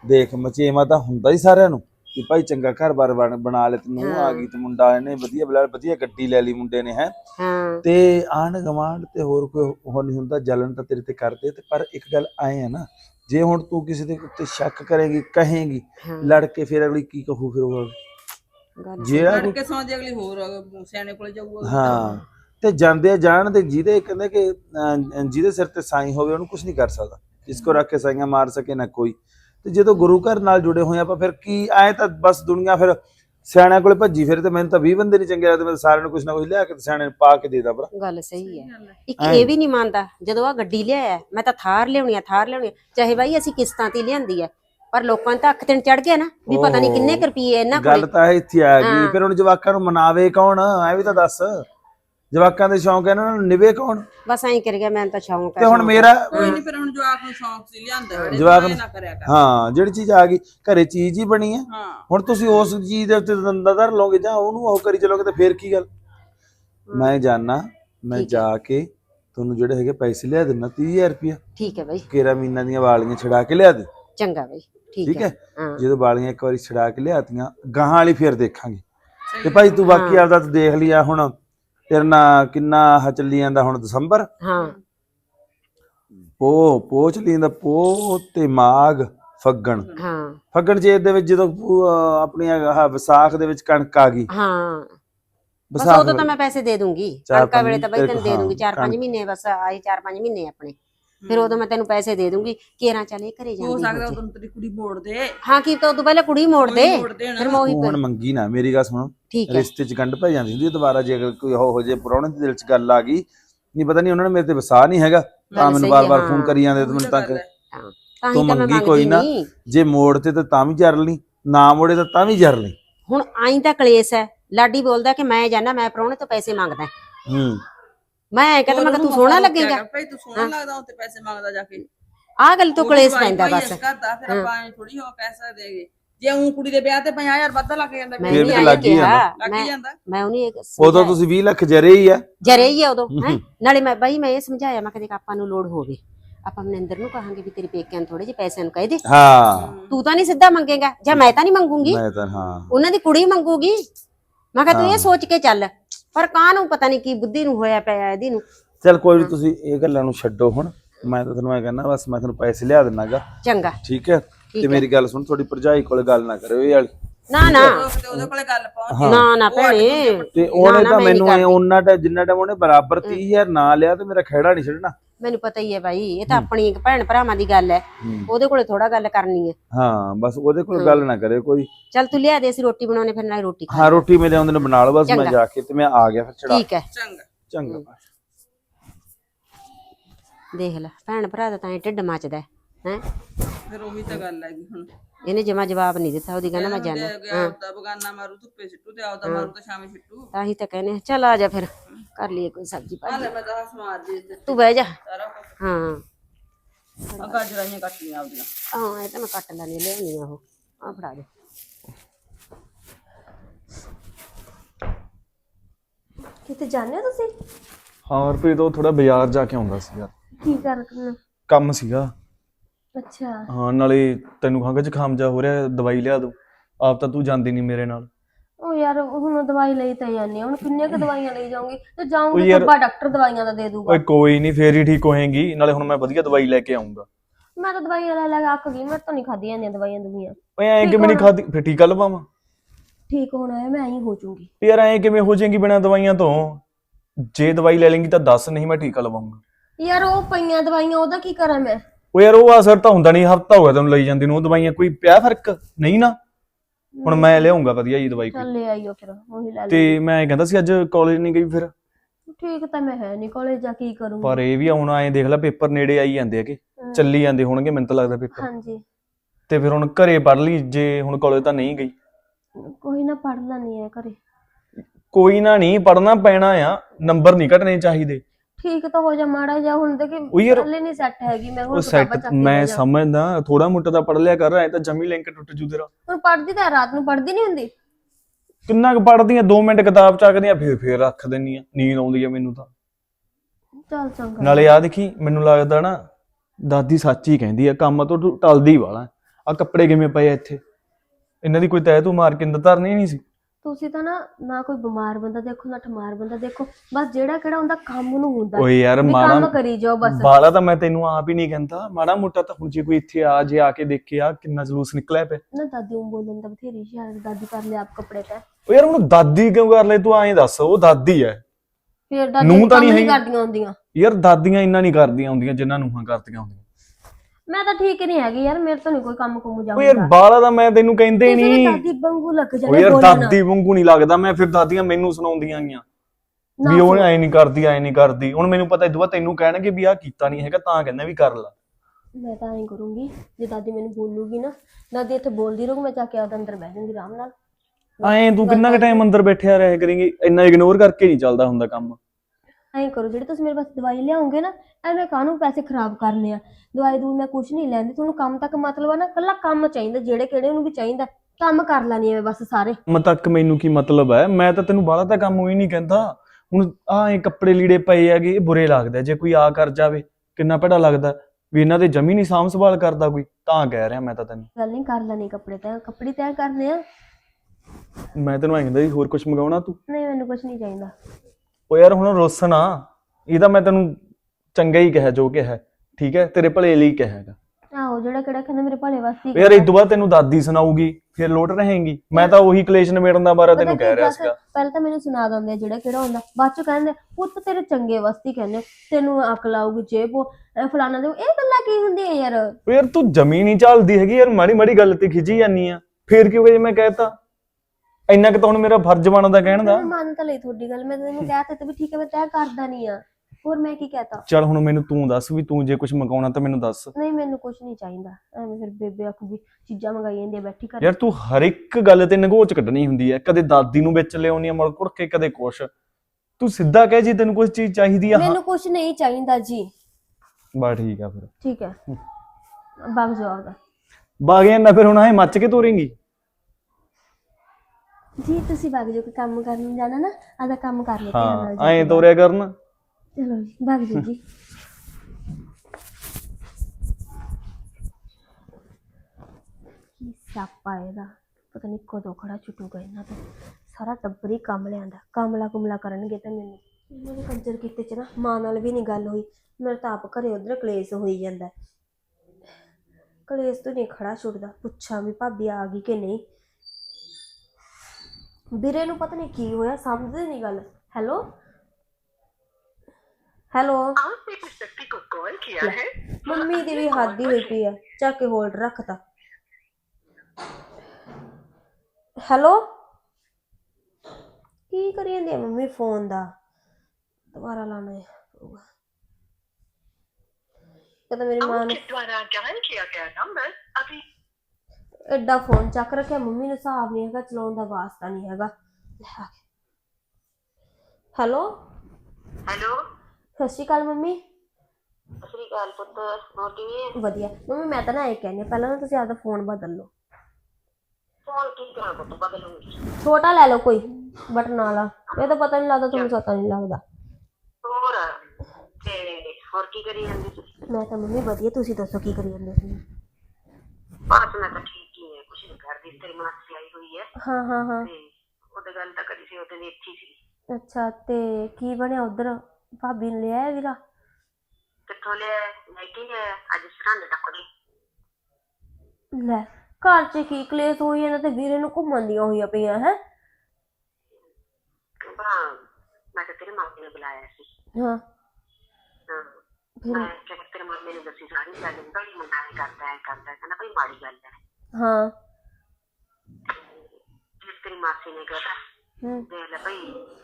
S4: ਦੇਖ ਮਚੇਵਾ ਤਾਂ ਹੁੰਦਾ ਹੀ ਸਾਰਿਆਂ ਨੂੰ ਕਿ ਭਾਈ ਚੰਗਾ ਘਰ-ਬਾਰ ਬਣ- ਬਣਾ ਲੈ ਤੈਨੂੰ ਆ। ਗਈ ਤੇ ਮੁੰਡਾ ਇਹਨੇ ਵਧੀਆ ਬਲਾ ਵਧੀਆ ਗੱਡੀ ਲੈ ਲਈ ਮੁੰਡੇ ਨੇ ਹੈ
S1: ਹਾਂ
S4: ਤੇ ਆਣ ਗਵਾਂਡ ਤੇ ਹੋਰ ਕੋਈ ਉਹ ਨਹੀਂ ਹੁੰਦਾ ਜਲਨ ਤਾਂ ਤੇਰੇ ਤੇ ਕਰਦੇ ਤੇ ਪਰ ਇੱਕ ਗੱਲ ਆਏ ਆ ਨਾ ਜੇ ਹੁਣ ਤੂੰ ਕਿਸੇ ਦੇ ਉੱਤੇ ਸ਼ੱਕ ਕਰੇਗੀ ਕਹੇਗੀ ਲੜ ਕੇ ਫਿਰ ਅਗਲੀ ਕੀ ਕਹੂ ਫਿਰ ਉਹ? ਜਿਹੜਾ
S5: ਲੜ ਕੇ ਸੌਂ ਜੇ ਅਗਲੀ ਹੋਰ ਸਿਆਣੇ ਕੋਲ ਜਾਊਗਾ।
S4: ਹਾਂ। ਤੇ ਜਾਂਦੇ ਜਾਣ ਤੇ ਜਿਹਦੇ ਕਹਿੰਦੇ ਕਿ ਜਿਹਦੇ ਸਿਰ ਤੇ ਸਾਈ ਹੋਵੇ ਉਹਨੂੰ ਕੁਝ ਨਹੀਂ ਕਰ ਸਕਦਾ। ਜਿਸ ਕੋ ਰੱਖ ਕੇ ਸਾਈਆਂ ਮਾਰ ਸਕੇ ਨਾ ਕੋਈ। ਤੇ ਜਦੋਂ ਗੁਰੂ ਘਰ ਨਾਲ ਜੁੜੇ ਹੋਏ ਆਪਾਂ ਫਿਰ ਕੀ ਆਏ ਤਾਂ ਬਸ ਦੁਨੀਆ ਫਿਰ ਸਿਆਣਿਆਂ ਕੋਲੇ ਭੱਜੀ ਫਿਰ ਤੇ ਮੈਨੂੰ ਤਾਂ 20 ਬੰਦੇ ਨਹੀਂ ਚੰਗੇ ਲੱਗਦੇ ਮੈਂ ਤਾਂ ਸਾਰਿਆਂ ਨੂੰ ਕੁਝ ਨਾ ਕੁਝ ਲਿਆ ਕੇ ਤੇ ਸਿਆਣੇ ਨੂੰ ਪਾ ਕੇ ਦੇਦਾ ਭਰਾ।
S1: ਗੱਲ ਸਹੀ ਹੈ।
S5: ਗੱਲ।
S1: ਇੱਕ। ਇਹ ਵੀ ਨਹੀਂ ਮੰਨਦਾ ਜਦੋਂ ਆ ਗੱਡੀ ਲਿਆਇਆ ਮੈਂ ਤਾਂ ਥਾਰ ਲਿਆਉਣੀ ਆ ਥਾਰ ਲਿਆਉਣੀ ਆ। ਚਾਹੇ ਬਾਈ ਅਸੀਂ ਕਿਸ਼ਤਾਂ ਤੇ ਲਿਆਂਦੀ ਆ ਪਰ ਲੋਕਾਂ ਨੂੰ ਤਾਂ ਅੱਖ ਤੇ ਚੜ ਗਿਆ ਨਾ ਵੀ ਪਤਾ ਨਹੀਂ ਕਿੰਨੇ ਕੁ ਰੁਪਏ ਇਹਨਾਂ
S4: ਗੱਲ
S1: ਕੋਲੇ।
S4: ਤਾਂ ਇੱਥੇ ਆ ਗਈ। ਫਿਰ ਹੁਣ ਜਵਾਕਾਂ ਨੂੰ ਮਨਾਵੇ ਕੌਣ? ਐ ਵੀ ਤਾਂ ਦੱਸ। ਜਵਾਕਾਂ ਦੇ ਸ਼ੌਂਕ ਇਹਨਾਂ ਨੂੰ ਨਿਵੇ ਕੌਣ?
S1: ਬਸ ਐਂ ਕਰ ਗਿਆ ਮੈਂ ਤਾਂ ਸ਼ੌਂਕ
S4: ਤੇ ਹੁਣ ਮੇਰਾ
S5: ਕੋਈ ਨਹੀਂ ਫਿਰ ਹੁਣ ਜਵਾਕ ਨੂੰ ਸ਼ੌਂਕ ਸੀ ਲਿਆਂਦਾ ਹੜੇ
S4: ਜਵਾਕ ਨੂੰ-
S5: ਨਾ ਕਰਿਆ ਕਰ।
S4: ਹਾਂ ਜਿਹੜੀ ਚੀਜ਼ ਆ ਗਈ ਘਰੇ ਚੀਜ਼ ਹੀ ਬਣੀ ਹੈ।
S5: ਹਾਂ।
S4: ਹੁਣ ਤੁਸੀਂ ਉਸ ਚੀਜ਼ ਦੇ ਉੱਤੇ ਦੰਦਾ ਧਰ ਲਓਗੇ ਜਾਂ ਉਹਨੂੰ ਉਹ ਕਰੀ ਚਲੋਗੇ ਤਾਂ ਫੇਰ ਕੀ ਗੱਲ? ਮੈਂ ਜਾਣਾ ਮੈਂ। ਜਾ ਕੇ ਤੁਹਾਨੂੰ ਜਿਹੜੇ ਹੈਗੇ ਪੈਸੇ ਲਿਆ ਦੇਣਾ 30000 ਰੁਪਇਆ
S1: ਠੀਕ ਹੈ ਬਾਈ।
S4: ਕੇਰਾ ਮੀਨਾ ਦੀਆਂ ਵਾਲੀਆਂ ਛਡਾ ਕੇ ਲਿਆ ਦੇ।
S1: ਚੰਗਾ ਬਾਈ
S4: ਠੀਕ
S1: ਠੀਕ
S4: ਹੈ।
S1: ਹੈ? ਹਾਂ।
S4: ਜਦੋਂ ਵਾਲੀਆਂ ਇੱਕ ਵਾਰੀ ਛਡਾ ਕੇ ਲਿਆਤੀਆਂ ਗਾਹਾਂ ਵਾਲੀ ਫੇਰ ਦੇਖਾਂਗੇ। ਤੇ ਭਾਈ ਤੂੰ ਬਾਕੀ। ਆਪਦਾ ਤਾਂ ਦੇਖ ਲਿਆ ਹੁਣ। ਤੇਰੇ ਨਾਲ ਕਿੰਨਾ ਆਹ ਚੱਲੀ ਜਾਂਦਾ ਹੁਣ ਦਸੰਬਰ?
S1: ਹਾਂ।
S4: ਪੋ ਪੋਚ ਲੀਂਦਾ ਪੋ ਤੇ ਮਾਗ ਫੱਗਣ।
S1: ਹਾਂ।
S4: ਫੱਗਣ ਚੇਤ ਦੇ ਵਿੱਚ ਜਦੋਂ ਪੂ- ਅਹ ਆਪਣੀ ਆਹ ਵਿਸਾਖ ਦੇ ਵਿੱਚ ਕਣਕ ਆ ਗਈ।
S1: ਹਾਂ। ਬਸ ਉਦੋਂ ਤਾਂ ਮੈਂ ਪੈਸੇ ਦੇ ਦੂੰਗੀ।
S4: ਚਾਰ
S1: ਕਣਕਾਂ ਵੇਲੇ
S4: ਪੰਜ
S1: ਤਾਂ ਬਈ ਤੈਨੂੰ ਦੇ
S4: ਹਾਂ,
S1: ਦੂੰਗੀ 4-5
S4: ਕਣਕ।
S1: ਮਹੀਨੇ ਬਸ ਆਏ 4-5 ਮਹੀਨੇ ਆਪਣੇ। ਫਿਰ ਉਦੋਂ ਮੈਂ ਤੈਨੂੰ ਪੈਸੇ ਦੇ ਦੂੰਗੀ। ਕੇਰਾਂ ਚੱਲੇ ਘਰੇ ਜਾਂਦੀ
S5: ਹੋ ਸਕਦਾ ਉਦੋਂ ਤੇਰੀ ਕੁੜੀ ਮੋੜ ਦੇ।
S1: ਹਾਂ ਕੀ ਤਾਂ ਉਦੋਂ ਪਹਿਲਾਂ ਕੁੜੀ ਮੋੜ ਦੇ। ਫਿਰ ਮੈਂ ਉਹੀ
S4: ਹੁਣ ਮੰਗੀ ਨਾ ਮੇਰੀ ਗੱਲ ਸੁਣ। ਰਿਸ਼ਤੇ 'ਚ ਗੰਢ ਪੈ ਜਾਂਦੀ ਹੁੰਦੀ ਹੈ ਦੁਬਾਰਾ ਜੇ ਅਗਰ ਕੋਈ ਹੋ ਹੋ ਜੇ ਪੁਰਾਣੇ ਦੇ ਦਿਲ 'ਚ ਗੱਲ ਆ ਗਈ ਨਹੀਂ ਪਤਾ ਨਹੀਂ ਉਹਨਾਂ ਨੇ ਮੇਰੇ ਤੇ ਵਸਾ ਨਹੀਂ ਹੈਗਾ। ਤਾਂ ਮੈਨੂੰ ਬਾਰ-ਬਾਰ ਫੋਨ। ਕਰੀ ਜਾਂਦੇ ਤੇ ਮੈਨੂੰ
S5: ਤਾਂ
S4: ਤਾਂ ਮੰਗੀ ਕੋਈ ਨਾ। ਜੇ ਮੋੜ ਤੇ ਤਾਂ ਤਾਂ ਵੀ ਜਰ ਲਈ ਨਾ ਮੋੜੇ ਤਾਂ ਤਾਂ ਵੀ ਜਰ ਲਈ।
S1: ਹੁਣ ਆਈ ਤਾਂ ਕਲੇਸ਼ ਹੈ। ਲਾਡੀ ਬੋਲਦਾ ਕਿ ਮੈਂ ਜਾਣਾ ਮੈਂ ਪ੍ਰਾਹੁਣੇ ਤੋਂ ਪੈਸੇ ਮੰਗਦਾ।
S4: ਹੂੰ।
S1: ਮੈਂ ਐ ਕਹਿੰਦਾ ਮੈਂ ਕਿਹਾ ਤੂੰ ਸੋਹਣਾ ਲੱਗੇਗਾ।
S5: ਭਾਈ ਤੂੰ ਸੋਹਣਾ ਲੱਗਦਾ ਉੱਤੇ ਪੈਸੇ ਮੰਗਦਾ ਜਾ ਕੇ।
S1: ਆਹ ਗੱਲ ਤੋਂ ਕਲੇਸ਼ ਪੈਂਦਾ ਬਸ।
S5: ਕਰਦਾ ਫਿਰ ਆਪਾਂ ਥੋੜੀ ਹੋ ਕਹਿ ਸਕਦੇਗੇ ਜੇ ਉਹ ਕੁੜੀ ਦੇ ਵਿਆਹ ਤੇ 50000 ਵੱਧ ਲੱਗ ਜਾਂਦਾ
S1: ਮੈਂ ਵੀ
S4: ਲੱਗ ਹੀ
S1: ਕਿਹਾ।
S5: ਲੱਗ ਜਾਂਦਾ।
S1: ਮੈਂ ਉਹਨੇ ਇੱਕ
S4: ਉਦੋਂ ਤੁਸੀਂ 20 ਲੱਖ ਜਰੇ ਹੀ ਆ।
S1: ਜਰੇ ਹੀ ਆ ਉਦੋਂ ਹੈ? ਨਾਲੇ ਮੈਂ ਬਾਈ ਮੈਂ ਇਹ ਸਮਝਾਇਆ ਮੈਂ ਕਦੇ ਆਪਾਂ ਨੂੰ ਲੋੜ ਹੋਵੇ। ਆਪਾਂ ਮਨਿੰਦਰ ਨੂੰ ਕਹਾਂਗੇ ਵੀ ਤੇਰੇ ਪੇਕਿਆਂ ਨੂੰ ਥੋੜੇ ਜਿਹੇ ਪੈਸਿਆਂ ਨੂੰ ਕਹਿ ਦੇ।
S4: ਹਾਂ।
S1: ਤੂੰ ਤਾਂ ਨਹੀਂ ਸਿੱਧਾ ਮੰਗੇਗਾ ਜਾਂ ਮੈਂ ਤਾਂ ਨਹੀਂ ਮੰਗੂਗੀ।
S4: ਮੈਂ ਤਾਂ ਹਾਂ।
S1: ਉਹਨਾਂ ਦੀ ਕੁੜੀ ਮੰਗੂਗੀ। ਮੈਂ ਕਿਹਾ ਤੂੰ। ਇਹ ਸੋਚ ਕੇ ਚੱਲ। ਪਰ ਕਾਹਨੂੰ ਪਤਾ ਨਹੀਂ ਕੀ ਬੁੱਧੀ ਨੂੰ ਹੋਇਆ ਪਿਆ ਇਹਦੀ ਨੂੰ।
S4: ਚਲ ਕੋਈ ਨਹੀਂ ਤੁਸੀਂ ਇਹ ਗੱਲਾਂ ਨੂੰ ਛੱਡੋ ਹੁਣ। ਮੈਂ ਤਾਂ ਤੁਹਾਨੂੰ ਇਹ ਕਹਿੰਦਾ ਬਸ ਮੈਂ ਤੁਹਾਨੂੰ ਪੈਸੇ ਲਿਆ ਦਿੰਨਾਗਾ
S1: ਚੰਗਾ।
S4: ਠੀਕ ਹੈ? ਤੇ ਮੇਰੀ ਗੱਲ ਸੁਣ ਤੁਹਾਡੀ ਭਰਜਾਈ ਕੋਲ ਗੱਲ ਨਾ ਕਰਿਓ ਇਹ ਵਾਲੀ।
S1: ਨਾ ਨਾ।
S5: ਉਹਦੇ ਕੋਲੇ ਗੱਲ ਪਹੁੰਚ
S1: ਨਾ ਨਾ ਭੈਣੇ।
S4: ਤੇ ਉਹਨੇ ਤਾਂ ਮੈਨੂੰ ਉਹਨਾਂ ਟਾ ਜਿੰਨਾ ਟਾਈਮ ਉਹਨੇ ਬਰਾਬਰ 30000 ਨਾ ਲਿਆ ਤੇ ਮੇਰਾ ਖਹਿੜਾ ਨਹੀਂ ਛੱਡਣਾ।
S1: ਮੈਨੂੰ ਪਤਾ ਹੀ ਹੈ ਬਾਈ ਇਹ ਤਾਂ ਆਪਣੀ ਇੱਕ ਭੈਣ ਭਰਾਵਾਂ ਦੀ ਗੱਲ ਹੈ।
S4: ਹੂੰ।
S1: ਉਹਦੇ ਕੋਲੇ ਥੋੜਾ ਗੱਲ ਕਰਨੀ ਹੈ।
S4: ਹਾਂ ਬਸ ਉਹਦੇ ਕੋਲ ਗੱਲ ਨਾ ਕਰੇ ਕੋਈ।
S1: ਚੱਲ ਤੂੰ ਲਿਆ ਦੇ ਅਸੀਂ ਰੋਟੀ ਬਣਾਉਣੇ ਫਿਰ ਨਾਲ ਰੋਟੀ ਖਾ
S4: ਹਾਂ ਰੋਟੀ ਮੇਰੇ ਆਉਂਦੇ ਨੇ ਬਣਾ ਲਓ ਬਸ ਮੈਂ
S1: ਚੰਗਾ।
S4: ਜਾ ਕੇ ਤੇ ਮੈਂ ਆ ਗਿਆ ਫਿਰ ਚੜਾ।
S1: ਠੀਕ ਹੈ।
S5: ਚੰਗਾ।
S4: ਚੰਗਾ।
S1: ਦੇਖ ਲੈ ਭੈਣ ਭਰਾ ਦਾ ਤਾਂ ਢਿੱਡ ਮੱਚਦਾ ਹੈ।
S5: ਫਿਰ ਉਹੀ ਤਾਂ ਗੱਲ ਹੈਗੀ ਹੁਣ।
S1: ਇਹਨੇ ਜਮਾ ਜਵਾਬ ਨਹੀਂ ਦਿੱਤਾ ਉਹਦੀ ਕਹਿੰਦਾ ਮੈਂ ਜਾਣਾ।
S5: ਗਿਆ ਆਪਦਾ ਬਗਾਨਾ ਮਾਰੂ ਧੁੱਪੇ ਸਿੱਟੂ ਤੇ ਆਪਦਾ ਮਾਰੂ ਤਾਂ ਸ਼ਾਮੇ ਸਿੱਟੂ।
S1: ਤਾਂ ਹੀ ਤਾਂ ਕਹਿੰਦੇ ਆ, ਚੱਲ ਆ ਜਾ ਫਿਰ ਕਰ ਲਈਏ ਕੋਈ ਸਬਜ਼ੀ
S5: ਆ
S1: ਭਾਜੀ।
S5: ਲੈ ਮੈਂ ਤਾਂ ਆਹ ਸਮਾਰ ਦੇ ਦਿੱਤੇ
S1: ਤੂੰ ਬਹਿ ਜਾ।
S5: ਸਾਰਾ ਕੁਛ।
S1: ਹਾਂ।
S5: ਆ ਗਾਜਰਾਂ ਕੱਟੀਆਂ ਆਪਦੀਆਂ।
S1: ਹਾਂ ਇਹ ਤਾਂ ਮੈਂ ਕੱਟ ਲੈਣੀ ਲਿਆਉਣੀ ਆ ਉਹ। ਆ ਫੜਾ ਦੇ।
S6: ਕਿਤੇ ਜਾਂਦੇ ਹੋ ਤੁਸੀਂ?
S7: ਹਾਂ ਰੁਪਏ ਤੋਂ ਥੋੜਾ ਬਾਜ਼ਾਰ ਜਾ ਕੇ ਆਉਂਦਾ ਸੀ ਯਾਰ।
S6: ਕੀ ਕਰਨ?
S7: ਕੰਮ ਸੀਗਾ।
S6: ਅੱਛਾ।
S7: ਹਾਂ ਨਾਲੇ ਤੈਨੂੰ ਖੰਘ ਜ਼ੁਕਾਮ ਜਾ ਹੋ ਰਿਹਾ ਦਵਾਈ ਲਿਆ ਦੋ। ਆਪ ਤਾਂ ਤੂੰ ਜਾਂਦੀ ਨਹੀਂ ਮੇਰੇ ਨਾਲ।
S6: ਉਹ ਯਾਰ ਹੁਣ ਦਵਾਈ ਲਈ ਤਾਂ ਜਾਂਦੇ ਹੁਣ ਕਿੰਨੀਆਂ ਕੁ ਦਵਾਈਆਂ ਲਈ ਜਾਊਂਗੀ? ਤੇ
S7: ਉਹ
S6: ਜਾਊਂਗੀ
S7: ਯਾਰ-
S6: ਤਾਂ ਡਾਕਟਰ ਦਵਾਈਆਂ ਦਾ ਦੇ ਦੂਗਾ।
S7: ਓਏ ਕੋਈ ਨਹੀਂ ਫੇਰ ਹੀ ਠੀਕ ਹੋਏਗੀ। ਨਾਲੇ ਹੁਣ ਮੈਂ ਵਧੀਆ ਦਵਾਈ ਲੈ ਕੇ ਆਉਂਗਾ
S6: ਮੈਂ ਤਾਂ ਦਵਾਈਆਂ ਲੈ ਲੈ ਕੇ ਅੱਕ ਗਈ। ਮੈਂ ਤਾਂ ਨਹੀਂ ਖਾਧੀਆਂ ਜਾਂਦੀਆਂ ਦਵਾਈਆਂ ਦੁਨੀਆਂ।
S7: ਓਏ ਐਂ ਕਿਵੇਂ ਨਹੀਂ ਖਾਦੀ ਫੇਰ ਟੀਕਾ ਲਵਾਵਾਂ
S6: ਠੀਕ ਹੋਣਾ ਹੈ ਮੈਂ ਐਂ ਹੋ ਜਾਊਂਗੀ।
S7: ਯਾਰ ਐਂ ਕਿਵੇਂ ਹੋ ਜਾਏਗੀ ਬਿਨਾਂ ਦਵਾਈਆਂ ਤੋਂ? ਜੇ ਦਵਾਈ ਲੈ ਲੇਂਗੀ ਤਾਂ ਦੱਸ ਨਹੀਂ ਮੈਂ ਟੀਕਾ ਲਵਾਉਂਗਾ
S6: ਯਾਰ ਉਹ ਪਈਆਂ ਦਵਾਈਆਂ ਉਹਦਾ ਕੀ ਕਰਾਂ ਮੈਂ?
S7: ਓ ਯਾਰ ਉਹ ਅਸਰ ਤਾਂ ਹੁੰਦਾ ਨਹੀਂ ਹਫਤਾ ਹੋ ਗਿਆ ਤੈਨੂੰ ਲਈ ਜਾਂਦੀ ਨੂੰ ਉਹ ਦਵਾਈਆਂ ਕੋਈ ਪਿਆ ਫ਼ਰਕ? ਨਹੀਂ ਨਾ? ਹੁਣ ਮੈਂ ਲਿਆਉਂਗਾ ਵਧੀਆ ਜੀ ਦਵਾਈ ਕੋਈ।
S6: ਚੱਲ ਲੈ ਆਈਓ ਫਿਰ ਉਹੀ ਲੈ ਲੈ
S7: ਤੇ ਮੈਂ ਕਹਿੰਦਾ ਸੀ ਅੱਜ ਕਾਲਜ ਨਹੀਂ ਗਈ ਫਿਰ।
S6: ਠੀਕ ਤਾਂ ਮੈਂ ਹੈ ਨਹੀਂ ਕਾਲਜ ਜਾ ਕੀ ਕਰੂੰਗੀ।
S7: ਪਰ ਇਹ ਵੀ ਹੁਣ ਐਂ ਦੇਖ ਲੈ ਪੇਪਰ ਨੇੜੇ ਆਈ ਜਾਂਦੇ ਹੈਗੇ। ਚੱਲੀ ਜਾਂਦੇ ਹੋਣਗੇ ਮੈਨੂੰ ਤਾਂ ਲੱਗਦਾ ਪੇਪਰ।
S6: ਹਾਂਜੀ।
S7: ਤੇ ਫਿਰ ਹੁਣ ਘਰੇ ਪੜ ਲਈ ਜੇ ਹੁਣ ਕਾਲਜ ਤਾਂ ਨਹੀਂ ਗਈ।
S6: ਕੋਈ ਨਾ ਪੜ ਲੈਣੀ ਹੈ ਘਰੇ।
S7: ਕੋਈ ਨਾ ਨਹੀਂ ਪੜਨਾ ਪੈਣਾ ਆ ਨੰਬਰ ਨਹੀਂ ਘਟਣੇ ਚਾਹੀਦੇ।
S6: ਠੀਕ ਤਾਂ ਹੋ ਜਾ ਮਾੜਾ ਜਾ ਹੁਣ ਦੇਖੀ
S7: ਉਹ ਯਾਰ-
S6: ਹਲੇ ਨਹੀਂ ਸੈੱਟ ਹੈਗੀ ਮੈਂ
S7: ਉਹ
S6: ਹੁਣ
S7: ਸੈੱਟ
S6: ਕਿਤਾਬਾਂ ਚੱਕ ਕੇ
S7: ਮੈਂ
S6: ਬਹਿ ਜਾ।
S7: ਸਮਝਦਾ ਥੋੜਾ ਮੋਟਾ ਤਾਂ ਪੜ ਲਿਆ ਕਰ ਐ ਤਾਂ ਜਮੀ ਲਿੰਕ ਟੁੱਟ ਜੂ ਤੇਰਾ।
S6: ਹੁਣ ਪੜਦੀ ਤਾਂ ਰਾਤ ਨੂੰ ਪੜਦੀ ਨਹੀਂ ਹੁੰਦੀ?
S7: ਕਿੰਨਾ ਕੁ ਪੜਦੀ ਆ 2 ਮਿੰਟ ਕਿਤਾਬ ਚੱਕਦੀ ਆ ਫਿਰ ਫਿਰ ਰੱਖ ਦਿੰਨੀ ਆ ਨੀਂਦ ਆਉਂਦੀ ਆ ਮੈਨੂੰ ਤਾਂ।
S6: ਚੱਲ ਚੰਗਾ।
S7: ਨਾਲੇ ਆ ਦੇਖੀ ਮੈਨੂੰ ਲੱਗਦਾ ਨਾ ਦਾਦੀ ਸੱਚ ਹੀ ਕਹਿੰਦੀ ਆ ਕੰਮ ਤੋਂ ਟਲਦੀ ਵਾਲਾ। ਆ ਕੱਪੜੇ ਕਿਵੇਂ ਪਏ ਆ ਇੱਥੇ? ਇਹਨਾਂ ਦੀ ਕੋਈ ਤਹਿ ਤੂੰ ਮਾਰ ਕੇ ਅੰਦਰ ਧਰਨੀ ਨਹੀਂ ਸੀ?
S6: ਤੁਸੀਂ ਤਾਂ ਨਾ ਨਾ ਕੋਈ ਬਿਮਾਰ ਬੰਦਾ ਦੇਖੋ ਨਾ ਠਮਾਰ ਬੰਦਾ ਦੇਖੋ ਬਸ ਜਿਹੜਾ ਕਿਹੜਾ ਹੁੰਦਾ ਕੰਮ ਨੂੰ ਹੁੰਦਾ।
S7: ਓਏ ਯਾਰ
S6: ਵੀ ਕੰਮ ਕਰੀ ਜਾਓ ਬਸ।
S7: ਬਾਲਾ ਤਾਂ ਮੈਂ ਤੈਨੂੰ ਆਪ ਹੀ ਨਹੀਂ ਕਹਿੰਦਾ। ਮਾੜਾ ਮੋਟਾ ਤਾਂ ਹੁਣ ਜੇ ਕੋਈ ਇੱਥੇ ਆ ਜੇ ਆ ਕੇ ਦੇਖੇ ਆ ਕਿੰਨਾ ਜਲੂਸ ਨਿਕਲਿਆ ਪਿਆ।
S6: ਨਾ ਦਾਦੀ ਨੂੰ ਬੋਲਣ ਦਾ ਬਥੇਰੀ ਸ਼ਾਇਦ ਦਾਦੀ ਕਰ ਲਿਆ ਆਪ ਕੱਪੜੇ ਤੇ
S7: ਓ ਯਾਰ ਉਹਨੂੰ ਦਾਦੀ ਕਿਉਂ ਕਰ ਲੈ ਤੂੰ ਐਂ ਦੱਸ ਉਹ ਦਾਦੀ ਐ।
S6: ਫਿਰ ਦਾਦੀ
S7: ਨੂੰਹ ਤਾਂ ਨਹੀਂ।
S6: ਕਰਦੀਆਂ ਹੁੰਦੀਆਂ।
S7: ਯਾਰ ਦਾਦੀਆਂ ਇੰਨਾ ਨਹੀਂ ਕਰਦੀਆਂ ਹੁੰਦੀਆਂ ਜਿੰਨਾ ਨੂੰਹਾਂ ਕਰਦੀਆਂ ਹੁੰਦੀਆਂ।
S6: ਮੈਂ ਤਾਂ ਠੀਕ ਨਹੀਂ ਹੈਗੀ ਯਾਰ ਮੇਰੇ ਤੋਂ ਨਹੀਂ ਕੋਈ ਕੰਮ ਕੁਮ
S7: ਓ
S6: ਜਾਊਗਾ।
S7: ਯਾਰ ਬਾਲਾ ਤਾਂ ਮੈਂ ਤੈਨੂੰ ਕਹਿੰਦੇ ਨਹੀਂ।
S6: ਦਾਦੀ ਵਾਂਗੂ ਲੱਗ
S7: ਓ
S6: ਜਾਣੇ
S7: ਯਾਰ
S6: ਬੋਲਣ।
S7: ਦਾਦੀ ਵਾਂਗੂ ਨਹੀਂ ਲੱਗਦਾ ਮੈਂ ਫਿਰ ਦਾਦੀਆਂ ਮੈਨੂੰ ਸੁਣਾਉਂਦੀਆਂ ਗੀਆਂ।
S6: ਨਾ
S7: ਵੀ ਉਹ ਐ ਨਹੀਂ ਕਰਦੀ ਐ ਨਹੀਂ ਕਰਦੀ। ਹੁਣ ਮੈਨੂੰ ਪਤਾ ਇਦੋਂ ਬਾਅਦ ਤੈਨੂੰ ਕਹਿਣਗੇ ਵੀ ਆਹ ਕੀਤਾ ਨਹੀਂ ਹੈਗਾ ਤਾਂ ਕਹਿੰਦਾ ਵੀ ਕਰ ਲੈ।
S6: ਮੈਂ ਤਾਂ ਐਂ ਕਰੂੰਗੀ ਜੇ ਦਾਦੀ ਮੈਨੂੰ ਬੋਲੂਗੀ ਨਾ ਦਾਦੀ ਇੱਥੇ ਬੋਲਦੀ ਰਹੂਗੀ ਮੈਂ ਜਾ ਕੇ ਆਪਦੇ ਅੰਦਰ ਬਹਿ ਜਾਊਂਗੀ ਆਰਾਮ ਨਾਲ।
S7: ਐਂ ਤੂੰ ਕਿੰਨਾ ਕੁ ਟਾਈਮ ਅੰਦਰ ਬੈਠਿਆ ਰਹਿ ਕਰੇਂਗੀ? ਇੰਨਾ ਇਗਨੋਰ ਕਰਕੇ ਨਹੀਂ ਚੱਲਦਾ ਹੁੰਦਾ ਕੰਮ।
S6: ਐਂ ਕਰੋ ਜਿਹੜੇ ਤੁਸੀਂ ਮੇਰੇ ਪਾਸ ਦਵਾਈ ਲਿਆਉਂਗੇ ਨਾ ਐਵੇਂ ਕਾਹਨੂੰ ਪੈਸੇ ਖਰਾਬ ਕਰਨੇ ਆ? ਦਵਾਈ ਦੂਈ ਮੈਂ ਕੁਝ ਨਹੀਂ ਲੈਂਦੀ ਤੁਹਾਨੂੰ ਕੰਮ ਤੱਕ ਮਤਲਬ ਆ ਨਾ ਕੱਲਾ ਕੰਮ ਚਾਹੀਦਾ ਜਿਹੜੇ ਕਿਹੜੇ ਨੂੰ ਵੀ ਚਾਹੀਦਾ ਕੰਮ ਕਰ ਲੈਣੀ ਐ ਬਸ ਸਾਰੇ।
S7: ਕੰਮ ਤੱਕ ਮੈਨੂੰ ਕੀ ਮਤਲਬ ਹੈ? ਮੈਂ ਤਾਂ ਤੈਨੂੰ ਬਾਹਲਾ ਤਾਂ ਕੰਮ ਹੀ ਨਹੀਂ ਕਹਿੰਦਾ। ਹੁਣ ਆਹ ਇਹ ਕੱਪੜੇ ਲੀੜੇ ਪਏ ਹੈਗੇ ਇਹ ਬੁਰੇ ਲੱਗਦੇ ਆ। ਜੇ ਕੋਈ ਆ ਕਰ ਜਾਵੇ ਕਿੰਨਾ ਭੈੜਾ ਲੱਗਦਾ ਵੀ ਇਹਨਾਂ ਦੇ ਜਮੀ ਨਹੀਂ ਸਾਂਭ ਸੰਭਾਲ ਕਰਦਾ ਕੋਈ ਤਾਂ ਕਹਿ ਰਿਹਾ ਮੈਂ ਤਾਂ ਤੈਨੂੰ।
S6: ਗੱਲ ਨਹੀਂ ਕਰ ਲੈਣੀ ਕੱਪੜੇ ਤੈਅ ਕੱਪੜੇ ਤੈਅ ਕਰਨੇ ਆ।
S7: ਮੈਂ ਤੈਨੂੰ ਐਂ ਕਹਿੰਦਾ ਸੀ ਹੋਰ ਕੁਝ ਮੰਗਾਉਣਾ ਤੂੰ?
S6: ਨਹੀਂ ਮੈਨੂੰ ਕੁਝ ਨਹੀਂ ਚਾਹੀਦਾ।
S7: ਉਹ ਯਾਰ ਹੁਣ ਰੁੱਸ ਨਾ। ਇਹ ਤਾਂ ਮੈਂ ਤੈਨੂੰ ਚੰਗਾ ਹੀ ਕਿਹਾ ਜੋ ਕਿਹਾ। ਠੀਕ ਹੈ? ਤੇਰੇ ਭਲੇ ਲਈ ਕਿਹਾ ਹੈਗਾ।
S6: ਆਹੋ ਜਿਹੜਾ ਕਿਹੜਾ ਕਹਿੰਦਾ ਮੇਰੇ ਭਲੇ ਵਾਸਤੇ ਹੀ
S7: ਯਾਰ। ਇਸ ਤੋਂ ਬਾਅਦ ਤੈਨੂੰ ਦਾਦੀ ਸੁਣਾਊਗੀ ਫਿਰ ਲੋਟ ਰਹੇਂਗੀ। ਮੈਂ ਤਾਂ ਉਹੀ ਕਲੇਸ਼ ਨਿਬੇੜਨ ਦਾ ਬਾਰਾ ਤੈਨੂੰ ਕਹਿ ਰਿਹਾ
S6: ਬਸ
S7: ਸੀਗਾ।
S6: ਪਹਿਲਾਂ ਤਾਂ ਮੈਨੂੰ ਸੁਣਾ ਦਿੰਦੇ ਆ ਜਿਹੜਾ ਕਿਹੜਾ ਹੁੰਦਾ। ਬਾਅਦ ਚ ਕਹਿੰਦੇ ਪੁੱਤ ਤੇਰੇ ਚੰਗੇ ਵਾਸਤੇ ਹੀ ਕਹਿੰਦੇ ਤੈਨੂੰ ਅਕਲ ਆਊਗੀ ਜੇ ਉਹ ਫਲਾਣਾ ਦੇ ਇਹ ਗੱਲਾਂ ਕੀ ਹੁੰਦੀਆਂ ਯਾਰ?
S7: ਉਹ ਯਾਰ ਤੂੰ ਜ਼ਮੀਨ ਨਹੀਂ ਚੱਲਦੀ ਹੈਗੀ ਯਾਰ ਮਾੜੀ ਮਾੜੀ ਗੱਲ ਤੇ ਖਿਜੀ ਜਾਂਦੀ ਆ। ਫੇਰ ਕਿਉਂ ਜੇ ਮੈਂ ਕਹਿਤਾ ਇੰਨਾ ਕਿ ਤਾਂ ਹੁਣ ਮੇਰਾ ਫਰਜ਼ ਬਣਦਾ ਕਹਿਣ ਦਾ।
S6: ਮੈਂ ਮੰਨ ਤਾਂ ਲਈ ਤੁਹਾਡੀ ਗੱਲ ਮੈਂ ਤੈਨੂੰ ਕਹਿ ਦਿੱਤਾ ਵੀ ਠੀਕ ਹੈ ਮੈਂ ਤੈਅ ਕਰਦਾ ਨਹੀਂ ਆ। ਹੋਰ ਮੈਂ ਕੀ ਕਹਤਾ?
S7: ਚੱਲ ਹੁਣ ਮੈਨੂੰ ਤੂੰ ਦੱਸ ਵੀ ਤੂੰ ਜੇ ਕੁਝ ਮੰਗਾਉਣਾ ਤਾਂ ਮੈਨੂੰ ਦੱਸ।
S6: ਨਹੀਂ ਮੈਨੂੰ ਕੁਝ ਨਹੀਂ ਚਾਹੀਦਾ। ਐਵੇਂ ਫਿਰ ਬੇਬੇ ਆਖੂਗੀ ਚੀਜ਼ਾਂ ਮੰਗਾਈ ਜਾਂਦੀ ਆ ਬੈਠੀ ਕਰ
S7: ਯਾਰ ਤੂੰ ਹਰ ਇੱਕ ਗੱਲ ਤੇ ਨਗੋਚ ਕੱਢਣੀ ਹੁੰਦੀ ਹੈ ਕਦੇ ਦਾਦੀ ਨੂੰ ਵਿੱਚ ਲਿਆਉਣੀ ਆ ਮੁੜ ਕੁੜ ਕੇ ਕਦੇ ਕੁਛ। ਤੂੰ ਸਿੱਧਾ ਕਹਿ ਜੀ ਤੈਨੂੰ ਕੁਝ ਚੀਜ਼ ਚਾਹੀਦੀ ਆ।
S6: ਮੈਨੂੰ ਕੁਝ ਨਹੀਂ ਚਾਹੀਦਾ ਜੀ।
S7: ਬਾ ਠੀਕ ਆ ਫਿਰ।
S6: ਠੀਕ ਹੈ। ਬਗ ਜਾਓ ਦਾ
S7: ਬਾਗਿਆਂ ਨਾ ਫਿਰ ਹੁਣ ਐ ਮੱਚ ਕੇ ਤੋਰੇਂਗੀ?
S6: ਜੀ ਤੁਸੀਂ ਬਗ ਜਾਓ ਕੋਈ ਕੰਮ ਕਰਨ ਜਾਣਾ ਨਾ ਆਦਾ ਕੰਮ ਕਰ ਲਓ ਧਿਆਨ ਨਾਲ
S7: ਹਾਂ
S6: ਜੀ।
S7: ਐਂ ਤੋਰਿਆ ਕਰਨ?
S6: ਚਲੋ ਜੀ ਬਗ ਜਾਓ ਜੀ। ਕੀ ਸਾਪਾ ਇਹਦਾ? ਪਤਾ ਨਹੀਂ ਕਦੋਂ ਖੜਾ ਛੁੱਟੂਗਾ ਇਹਨਾਂ ਤੋਂ। ਸਾਰਾ ਟੱਬਰ ਹੀ ਕੰਮ ਲਿਆਂਦਾ। ਕਾਮਲਾ ਕੁਮਲਾ ਕਰਨਗੇ ਤਾਂ ਮੈਨੂੰ। ਇਹਨਾਂ ਦੇ ਕੰਜਰ ਕੀਤੇ ਚ ਨਾ ਮਾਂ ਨਾਲ ਵੀ ਨਹੀਂ ਗੱਲ ਹੋਈ। ਮੇਰੇ ਤਾਂ ਆਪ ਘਰੇ ਉਧਰ ਕਲੇਸ਼ ਹੋਈ ਜਾਂਦਾ। ਕਲੇਸ਼ ਤੋਂ ਨਹੀਂ ਖੜਾ ਛੁੱਟਦਾ। ਪੁੱਛਾਂ ਵੀ ਭਾਬੀ ਆ ਗਈ ਕਿ ਨਹੀਂ। ਵੀਰੇ ਨੂੰ ਪਤਾ ਨਹੀਂ ਕੀ ਹੋਇਆ ਸਮਝਦੇ ਨਹੀਂ ਗੱਲ ਹੈਲੋ ਹੈਲੋ
S1: आपने जिस व्यक्ति को कॉल किया है
S6: ਮੰਮੀ ਦੀ ਵੀ ਹੱਦ ਹੀ ਹੋਈ ਪਈ ਆ ਚੱਕ ਕੇ ਹੋਲਡ ਰੱਖਤਾ ਹੈਲੋ ਕੀ ਕਰੀ ਜਾਂਦੀ ਆ ਮੰਮੀ ਫੋਨ ਦਾ ਦੁਬਾਰਾ ਲਾਣਾ ਹੈ ਪਊਗਾ। ਕਦੇ ਮੇਰੀ ਮਾਂ ਨੇ
S1: आपके द्वारा डायल किया गया नंबर अभी
S6: ਐਡਾ ਫੋਨ ਚੱਕ ਰੱਖਿਆ ਮੰਮੀ ਨੂੰ ਹਿਸਾਬ ਨਹੀਂ ਹੈਗਾ ਚਲਾਉਣ ਦਾ ਵਾਸਤਾ ਨਹੀਂ ਹੈਗਾ। ਹੈਲੋ?
S1: ਹੈਲੋ?
S6: ਸਤਿ ਸ਼੍ਰੀ ਅਕਾਲ ਮੰਮੀ। ਵਧੀਆ। ਮੰਮੀ ਮੈਂ ਤਾਂ ਨਾ ਇਹ ਕਹਿੰਦੀ ਪਹਿਲਾਂ ਨਾ ਤੁਸੀਂ ਆਪਦਾ ਫੋਨ ਬਦਲ ਲਓ। ਛੋਟਾ ਲੈ ਲਓ ਕੋਈ ਬਟਨ ਵਾਲਾ। ਇਹ ਤਾਂ ਪਤਾ ਨਹੀਂ ਲੱਗਦਾ ਤੁਹਾਨੂੰ ਪਤਾ ਨਹੀਂ ਲੱਗਦਾ। ਮੈਂ ਤਾਂ ਮੰਮੀ ਵਧੀਆ ਤੁਸੀਂ ਦੱਸੋ ਕੀ ਕਰੀ ਜਾਂਦੇ ਸੀ
S1: ਬਸ ਮੈਂ ਤਾਂ ਹੋਈ ਹੈ।
S6: ਹਾਂ ਹਾਂ ਹਾਂ।
S1: ਤੇ ਉਹਦੇ ਗੱਲ ਤਾਂ ਕਰੀ ਸੀ ਉਹਦੇ ਦੀ ਇੱਥੇ ਸੀ।
S6: ਅੱਛਾ ਤੇ ਕੀ ਬਣਿਆ ਉਧਰ? ਭਾਬੀ ਨੇ ਲਿਆ ਵੀਰਾ?
S1: ਕਿੱਥੋਂ ਲਿਆ ਲੈ ਕੇ ਲਿਆ ਅੱਜ ਸਰਹੰਦ ਤੱਕ ਦੀ
S6: ਲੈ ਘਰ 'ਚ ਕੀ ਕਲੇਸ਼ ਹੋਈ ਜਾਂਦਾ ਤੇ ਵੀਰੇ ਨੂੰ ਘੁੰਮਣ ਦੀਆਂ ਹੋਈਆਂ ਪਈਆਂ ਹੈ?
S1: ਹਾਂ ਮੈਂ ਤਾਂ ਤੇਰੇ ਮਾਮੇ ਨੇ ਬੁਲਾਇਆ ਸੀ।
S6: ਹਾਂ।
S1: ਹਾਂ।
S6: ਫਿਰ?
S1: ਮੈਂ ਕਿਹਾ ਤੇਰੇ ਮਾਮੇ ਨੇ ਦੱਸੀ ਸਾਰੀ ਗੱਲ ਬੜੀ ਮੁੰਡਾ ਇਹ ਕਰਦਾ ਹੈ ਕਰਦਾ ਹੈ। ਕਹਿੰਦਾ ਭਾਈ ਮਾੜੀ ਗੱਲ ਹੈ।
S6: ਹਾਂ।
S1: ਜਿਸ ਤੇਰੀ ਮਾਸੀ ਨੇ ਕਿਹਾ
S6: ਹੂੰ
S1: ਦੇਖ ਲੈ ਭਾਈ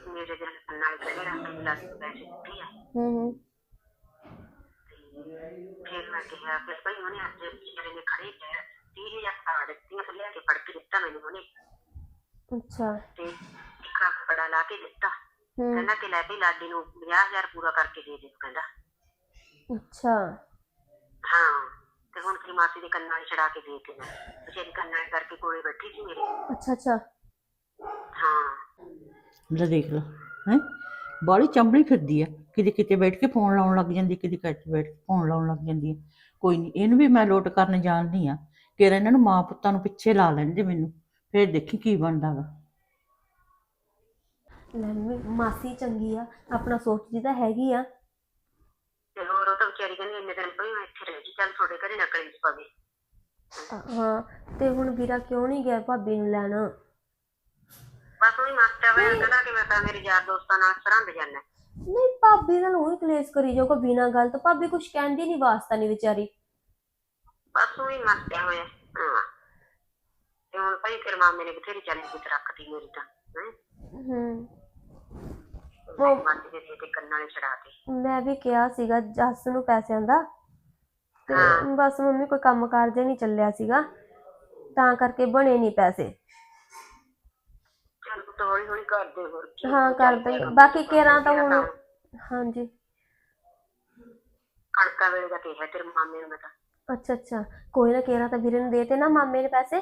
S1: ਮੇਰੇ ਜਨ ਨਾਲ ਕਰੇ ਰੱਖ ਕੇ ਬੁਲਾ ਕੇ ਪੈਸੇ ਦਿੱਤੇ ਆ
S6: ਹੂੰ ਹੂੰ
S1: ਫਿਰ ਮੈਂ ਕਿਹਾ ਫਿਰ ਭਾਈ ਉਹਨੇ ਅੱਜ ਜਿਹੜੇ ਨੇ ਖੜੇ ਹੈ 30000 ਕਾਰਡ ਦਿੱਤੀਆਂ ਤੇ ਲਿਆ ਕੇ ਫੜ ਕੇ ਦਿੱਤਾ ਮੈਨੂੰ ਉਹਨੇ
S6: ਅੱਛਾ
S1: ਤੇ ਇੱਕ ਬੜਾ ਲਾ ਕੇ ਦਿੱਤਾ
S6: ਹੂੰ
S1: ਕਹਿੰਦਾ ਕਿ ਲੈ ਵੀ ਲਾਡੀ ਨੂੰ 50000 ਪੂਰਾ ਕਰਕੇ ਦੇ ਦੇ ਕਹਿੰਦਾ
S6: ਅੱਛਾ
S1: ਹਾਂ ਤੇ ਹੁਣ ਤੇਰੀ ਮਾਸੀ ਦੇ ਕੰਨਾਂ 'ਚ ਛੜਾ ਕੇ ਦੇ ਕੇ ਨਾ ਵਿਚਾਰੀ ਕੰਨਾਂ 'ਚ ਕਰਕੇ ਕੋਲੇ ਬੈਠੀ ਸੀ ਮੇਰੇ
S6: ਅੱਛਾ ਅੱਛਾ
S1: ਹਾਂ
S8: ਲੈ ਦੇਖ ਲਓ ਹੈ? ਬਾਲੀ ਚੰਬਲੀ ਫਿਰਦੀ ਆ। ਕਿਤੇ ਕਿਤੇ ਬੈਠ ਕੇ ਫੋਨ ਲਾਉਣ ਲੱਗ ਜਾਂਦੀ ਕਿਤੇ ਕਿਤੇ ਬੈਠ ਕੇ ਫੋਨ ਲਾਉਣ ਲੱਗ ਜਾਂਦੀ ਹੈ ਕੋਈ ਨਹੀਂ ਇਹਨੂੰ ਵੀ ਮੈਂ ਲੋਟ ਕਰਨ ਜਾਣਦੀ ਆ ਕਿ ਇਹਨਾਂ ਨੂੰ ਮਾਂ ਪੁੱਤਾਂ ਨੂੰ ਪਿੱਛੇ ਲਾ ਲੈਣ ਦੇ ਮੈਨੂੰ। ਫੇਰ ਦੇਖੀ ਕੀ ਬਣਦਾ ਵਾ।
S6: ਲੈ ਮੰਮੀ ਮਾਸੀ ਚੰਗੀ ਆ ਆਪਣਾ ਸੋਚਦੀ ਤਾਂ ਹੈਗੀ ਆ।
S1: ਤੇ ਹੋਰ ਉਹ ਤਾਂ ਵਿਚਾਰੀ ਕਹਿੰਦੀ ਇੰਨੇ ਦਿਨ ਭਾਈ ਮੈਂ ਇੱਥੇ ਰਹਿ ਗਈ ਚੱਲ ਤੁਹਾਡੇ ਘਰੇ ਨਾ ਕਲੇਸ਼ ਪਵੇ।
S6: ਅ- ਹਾਂ ਤੇ ਹੁਣ ਵੀਰਾ ਕਿਉਂ ਨਹੀਂ ਗਿਆ ਭਾਬੀ ਨੂੰ ਲੈਣ?
S1: ਬਸ ਉਹੀ ਮਾਸਟਰ ਵੇ ਕਹਿੰਦਾ ਕਿ ਮੈਂ ਤਾਂ ਮੇਰੇ ਯਾਰ ਦੋਸਤਾਂ ਨਾਲ ਸਰਹੰਦ ਜਾਣਾ
S6: ਨਹੀਂ ਭਾਬੀ ਨਾਲ ਉਹੀ ਕਲੇਸ਼ ਕਰੀ ਜਾਊਗਾ ਬਿਨਾਂ ਗੱਲ ਤੋਂ। ਭਾਬੀ ਕੁਝ ਕਹਿੰਦੀ ਨਹੀਂ ਵਾਸਤਾ ਨਹੀਂ ਵਿਚਾਰੀ।
S1: ਬਸ ਉਹੀ ਮਸਤਿਆ ਹੋਇਆ ਹਾਂ। ਤੇ ਹੁਣ ਭਾਈ ਤੇਰੇ ਮਾਮੇ ਨੇ ਬਥੇਰੀ ਚੈਲੰਜ ਰੱਖਤੀ ਮੇਰੀ ਤਾਂ ਹੈ।
S6: ਹੂੰ।
S1: ਉਹ ਮਾਸੀ ਦੇ ਦੇ ਤੇ ਕੰਨਾਂ ਨੇ ਛੜਾ ਕੇ
S6: ਮੈਂ ਵੀ ਕਿਹਾ ਸੀਗਾ ਜੱਸ ਨੂੰ ਪੈਸਿਆਂ ਦਾ। ਤੇ ਬਸ ਮੰਮੀ ਕੋਈ ਕੰਮ ਕਾਰਜ ਨਹੀਂ ਚੱਲਿਆ ਸੀਗਾ। ਤਾਂ ਕਰਕੇ ਬਣੇ ਨਹੀਂ ਪੈਸੇ।
S1: ਚੱਲ ਹੌਲੀ ਹੌਲੀ ਕਰਦੇ ਹੋਰ ਕੀ
S6: ਹਾਂ ਕਰ ਦੇ ਬਾਕੀ ਕੇਰਾਂ ਤਾਂ ਹੁਣ ਹਾਂਜੀ।
S1: ਕਣਕਾਂ ਵੇਲੇ ਦਾ ਕਿਹਾ ਤੇਰੇ ਮਾਮੇ ਨੂੰ ਮੈਂ ਤਾਂ
S6: ਅੱਛਾ ਅੱਛਾ। ਕੋਈ ਨਾ ਕੇਰਾਂ ਤਾਂ ਵੀਰੇ ਨੂੰ ਦੇ ਤੇ ਨਾ ਮਾਮੇ ਨੇ ਪੈਸੇ।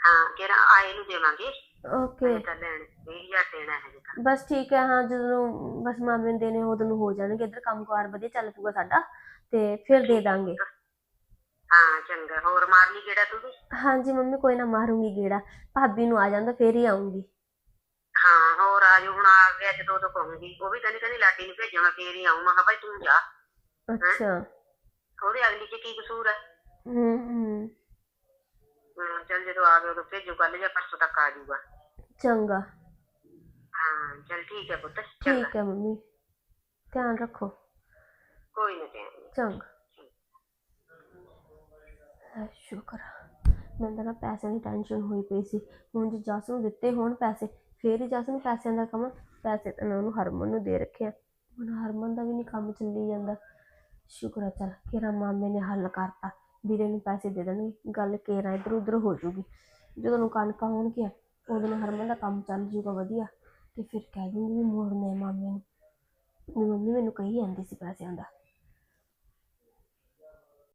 S1: ਹਾਂ ਕਿਹੜਾ ਆਏ ਨੂੰ ਦੇਵਾਂਗੇ।
S6: ਓਕੇ।
S1: ਇਹ ਤਾਂ ਲੈਣ 20000 ਦੇਣਾ ਹੈ ਜੀ ਤਾਂ।
S6: ਬਸ ਠੀਕ ਹੈ ਹਾਂ ਜਦੋਂ ਬਸ ਮਾਮੇ ਨੂੰ ਦੇਣੇ ਉਦੋਂ ਨੂੰ ਹੋ ਜਾਣਗੇ। ਇੱਧਰ ਕੰਮਕਾਰ ਵਧੀਆ ਚੱਲ ਪੂਗਾ ਸਾਡਾ ਤੇ ਫਿਰ ਦੇ ਦਾਂਗੇ।
S1: ਹਾਂ ਚੰਗਾ। ਹੋਰ ਮਾਰ ਲਈ ਕਿਹੜਾ ਤੂੰ ਵੀ?
S6: ਹਾਂਜੀ ਮੰਮੀ ਕੋਈ ਨਾ ਮਾਰੂੰਗੀ ਗੇੜਾ। ਭਾਬੀ ਨੂੰ ਆ ਜਾਂਦਾ ਫੇਰ ਹੀ ਆਉਂਗੀ
S1: ਹਾਂ ਹੋਰ ਆ ਜਾਓ ਹੁਣ ਆ ਗਿਆ ਜਦੋਂ ਤੋਂ ਕਹੂੰਗੀ। ਉਹ ਵੀ ਕਹਿੰਦੀ ਕਹਿੰਦੀ ਲਾਡੀ ਨੂੰ ਭੇਜਣਾ ਫੇਰ ਹੀ ਆਉਂ ਮੈਂ ਕਿਹਾ ਭਾਈ ਤੂੰ ਜਾ।
S6: ਅੱਛਾ।
S1: ਉਹਦੇ ਅਗਲੀ ਚ ਕੀ ਕਸੂਰ ਹੈ
S6: ਹੂੰ। ਹੂੰ
S1: ਚੱਲ ਜਦੋਂ ਆ ਗਏ ਉਦੋਂ ਭੇਜੋ ਕੱਲ ਜਾਂ ਪਰਸੋਂ ਤੱਕ ਆ ਜਾਊਗਾ।
S6: ਚੰਗਾ।
S1: ਹਾਂ ਚੱਲ ਠੀਕ ਹੈ ਪੁੱਤ
S6: ਠੀਕ ਹੈ ਮੰਮੀ। ਧਿਆਨ ਰੱਖੋ।
S1: ਕੋਈ ਨਾ ਧਿਆਨ
S6: ਚੰਗਾ। ਸ਼ੁਕਰ ਆ। ਮੈਨੂੰ ਤਾਂ ਨਾ ਪੈਸਿਆਂ ਦੀ ਟੈਨਸ਼ਨ ਹੋਈ ਪਈ ਸੀ। ਹੁਣ ਜੇ ਜਸ ਨੂੰ ਦਿੱਤੇ ਹੋਣ ਪੈਸੇ ਫੇਰ ਹੀ ਜਸ ਨੂੰ ਪੈਸਿਆਂ ਦਾ ਕੰਮ, ਪੈਸੇ ਤਾਂ ਮੈਂ ਉਹਨੂੰ ਹਰਮਨ ਨੂੰ ਦੇ ਰੱਖਿਆ ਹੁਣ ਹਰਮਨ ਦਾ ਵੀ ਨਹੀਂ ਕੰਮ ਚੱਲੀ ਜਾਂਦਾ। ਸ਼ੁਕਰ ਆ ਚੱਲ ਕਿਰਾ ਮਾਮੇ ਨੇ ਹੱਲ ਕਰਤਾ, ਵੀਰੇ ਨੂੰ ਪੈਸੇ ਦੇ ਦੇਣਗੇ। ਗੱਲ ਕੇਰਾ ਇੱਧਰ ਉੱਧਰ ਹੋ ਜੂਗੀ। ਜਦੋਂ ਨੂੰ ਕਣਕਾਂ ਹੋਣਗੀਆਂ ਉਦੋਂ ਨੂੰ ਹਰਮਨ ਦਾ ਕੰਮ ਚੱਲ ਜੂਗਾ ਵਧੀਆ। ਤੇ ਫਿਰ ਕਹਿ ਦੂੰਗੀ ਵੀ ਮੋੜਨੇ ਮਾਮੇ ਨੂੰ। ਵੀ ਮੰਮੀ ਮੈਨੂੰ ਕਹੀ ਜਾਂਦੀ ਸੀ ਪੈਸਿਆਂ ਦਾ।